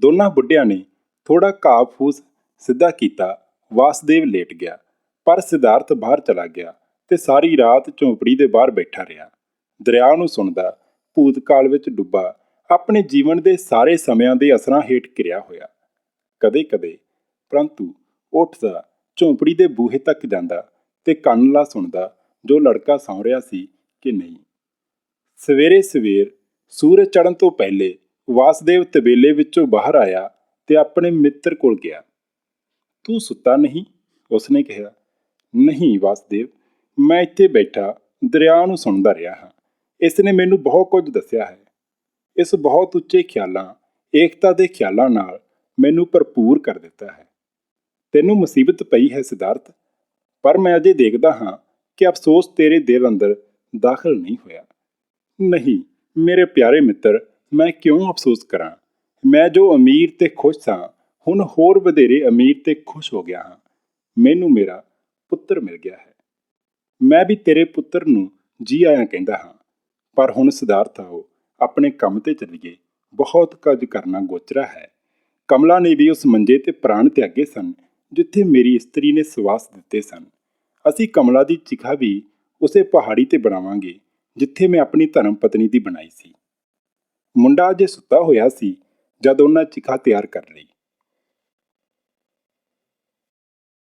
ਦੋਨਾਂ ਬੁੱਢਿਆਂ ਨੇ ਥੋੜਾ ਘਾਹ ਫੂਸ ਸਿੱਧਾ ਕੀਤਾ, ਵਾਸਦੇਵ ਲੇਟ ਗਿਆ, ਪਰ ਸਿਧਾਰਥ ਬਾਹਰ ਚਲਾ ਗਿਆ ਤੇ ਸਾਰੀ ਰਾਤ ਝੌਂਪੜੀ ਦੇ ਬਾਹਰ ਬੈਠਾ ਰਿਹਾ। ਦਰਿਆ ਨੂੰ ਸੁਣਦਾ ਭੂਤ ਕਾਲ ਵਿੱਚ ਡੁੱਬਾ ਆਪਣੇ ਜੀਵਨ ਦੇ ਸਾਰੇ ਸਮਿਆਂ ਦੇ ਅਸਰਾਂ ਹੇਠ ਘਿਰਿਆ ਹੋਇਆ। ਕਦੇ-ਕਦੇ ਪਰੰਤੂ ਉੱਠਦਾ, ਝੌਂਪੜੀ ਦੇ ਬੂਹੇ ਤੱਕ ਜਾਂਦਾ ਤੇ ਕੰਨ ਲਾ ਸੁਣਦਾ, ਜੋ ਲੜਕਾ ਸੌਂ ਰਿਹਾ ਸੀ ਕਿ ਨਹੀਂ। ਸਵੇਰੇ ਸਵੇਰ ਸੂਰਜ ਚੜ੍ਹਨ ਤੋਂ ਪਹਿਲੇ ਵਾਸਦੇਵ ਤਬੇਲੇ ਵਿੱਚੋਂ ਬਾਹਰ ਆਇਆ ਤੇ ਆਪਣੇ ਮਿੱਤਰ ਕੋਲ ਗਿਆ। ਤੂੰ ਸੁੱਤਾ ਨਹੀਂ? ਉਸਨੇ ਕਿਹਾ। ਨਹੀਂ ਵਾਸਦੇਵ, ਮੈਂ ਇੱਥੇ ਬੈਠਾ ਦਰਿਆ ਨੂੰ ਸੁਣਦਾ ਰਿਹਾ ਹਾਂ। ਇਸ ਨੇ ਮੈਨੂੰ ਬਹੁਤ ਕੁਝ ਦੱਸਿਆ ਹੈ। ਇਸ ਬਹੁਤ ਉੱਚੇ ਖਿਆਲਾਂ, ਏਕਤਾ ਦੇ ਖਿਆਲਾਂ ਨਾਲ ਮੈਨੂੰ ਭਰਪੂਰ ਕਰ ਦਿੱਤਾ ਹੈ। ਤੈਨੂੰ ਮੁਸੀਬਤ ਪਈ ਹੈ ਸਿਧਾਰਥ, ਪਰ ਮੈਂ ਅਜੇ ਦੇਖਦਾ ਹਾਂ ਕਿ ਅਫਸੋਸ ਤੇਰੇ ਦਿਲ ਅੰਦਰ ਦਾਖਲ ਨਹੀਂ ਹੋਇਆ। ਨਹੀਂ, ਮੇਰੇ ਪਿਆਰੇ ਮਿੱਤਰ, ਮੈਂ ਕਿਉਂ ਅਫਸੋਸ ਕਰਾਂ? ਮੈਂ ਜੋ ਅਮੀਰ ਤੇ ਖੁਸ਼ ਸਾਂ, ਹੁਣ ਹੋਰ ਵਧੇਰੇ ਅਮੀਰ ਤੇ ਖੁਸ਼ ਹੋ ਗਿਆ ਹਾਂ। ਮੈਨੂੰ ਮੇਰਾ ਪੁੱਤਰ ਮਿਲ ਗਿਆ ਹੈ। ਮੈਂ ਵੀ ਤੇਰੇ ਪੁੱਤਰ ਨੂੰ ਜੀ ਆਇਆਂ ਕਹਿੰਦਾ ਹਾਂ। ਪਰ ਹੁਣ ਸਿਧਾਰਥ ਆਓ ਆਪਣੇ ਕੰਮ ਤੇ ਚੱਲੀਏ ਬਹੁਤ ਕੁਝ ਕਰਨਾ ਗੋਚਰਾ ਹੈ। ਕਮਲਾ ਨੇ ਵੀ ਉਸ ਮੰਜੇ ਤੇ ਪ੍ਰਾਣ ਤਿਆਗੇ ਸਨ, ਜਿੱਥੇ ਮੇਰੀ ਇਸਤਰੀ ਨੇ ਸਵਾਸ ਦਿੱਤੇ ਸਨ। ਅਸੀਂ ਕਮਲਾ ਦੀ ਚਿਖਾ ਵੀ ਉਸੇ ਪਹਾੜੀ ਤੇ ਬਣਾਵਾਂਗੇ, ਜਿੱਥੇ ਮੈਂ ਆਪਣੀ ਧਰਮ ਪਤਨੀ ਦੀ ਬਣਾਈ ਸੀ। ਮੁੰਡਾ ਅਜੇ ਸੁੱਤਾ ਹੋਇਆ ਸੀ, ਜਦ ਉਹਨਾਂ ਚਿਖਾ ਤਿਆਰ ਕਰ ਲਈ।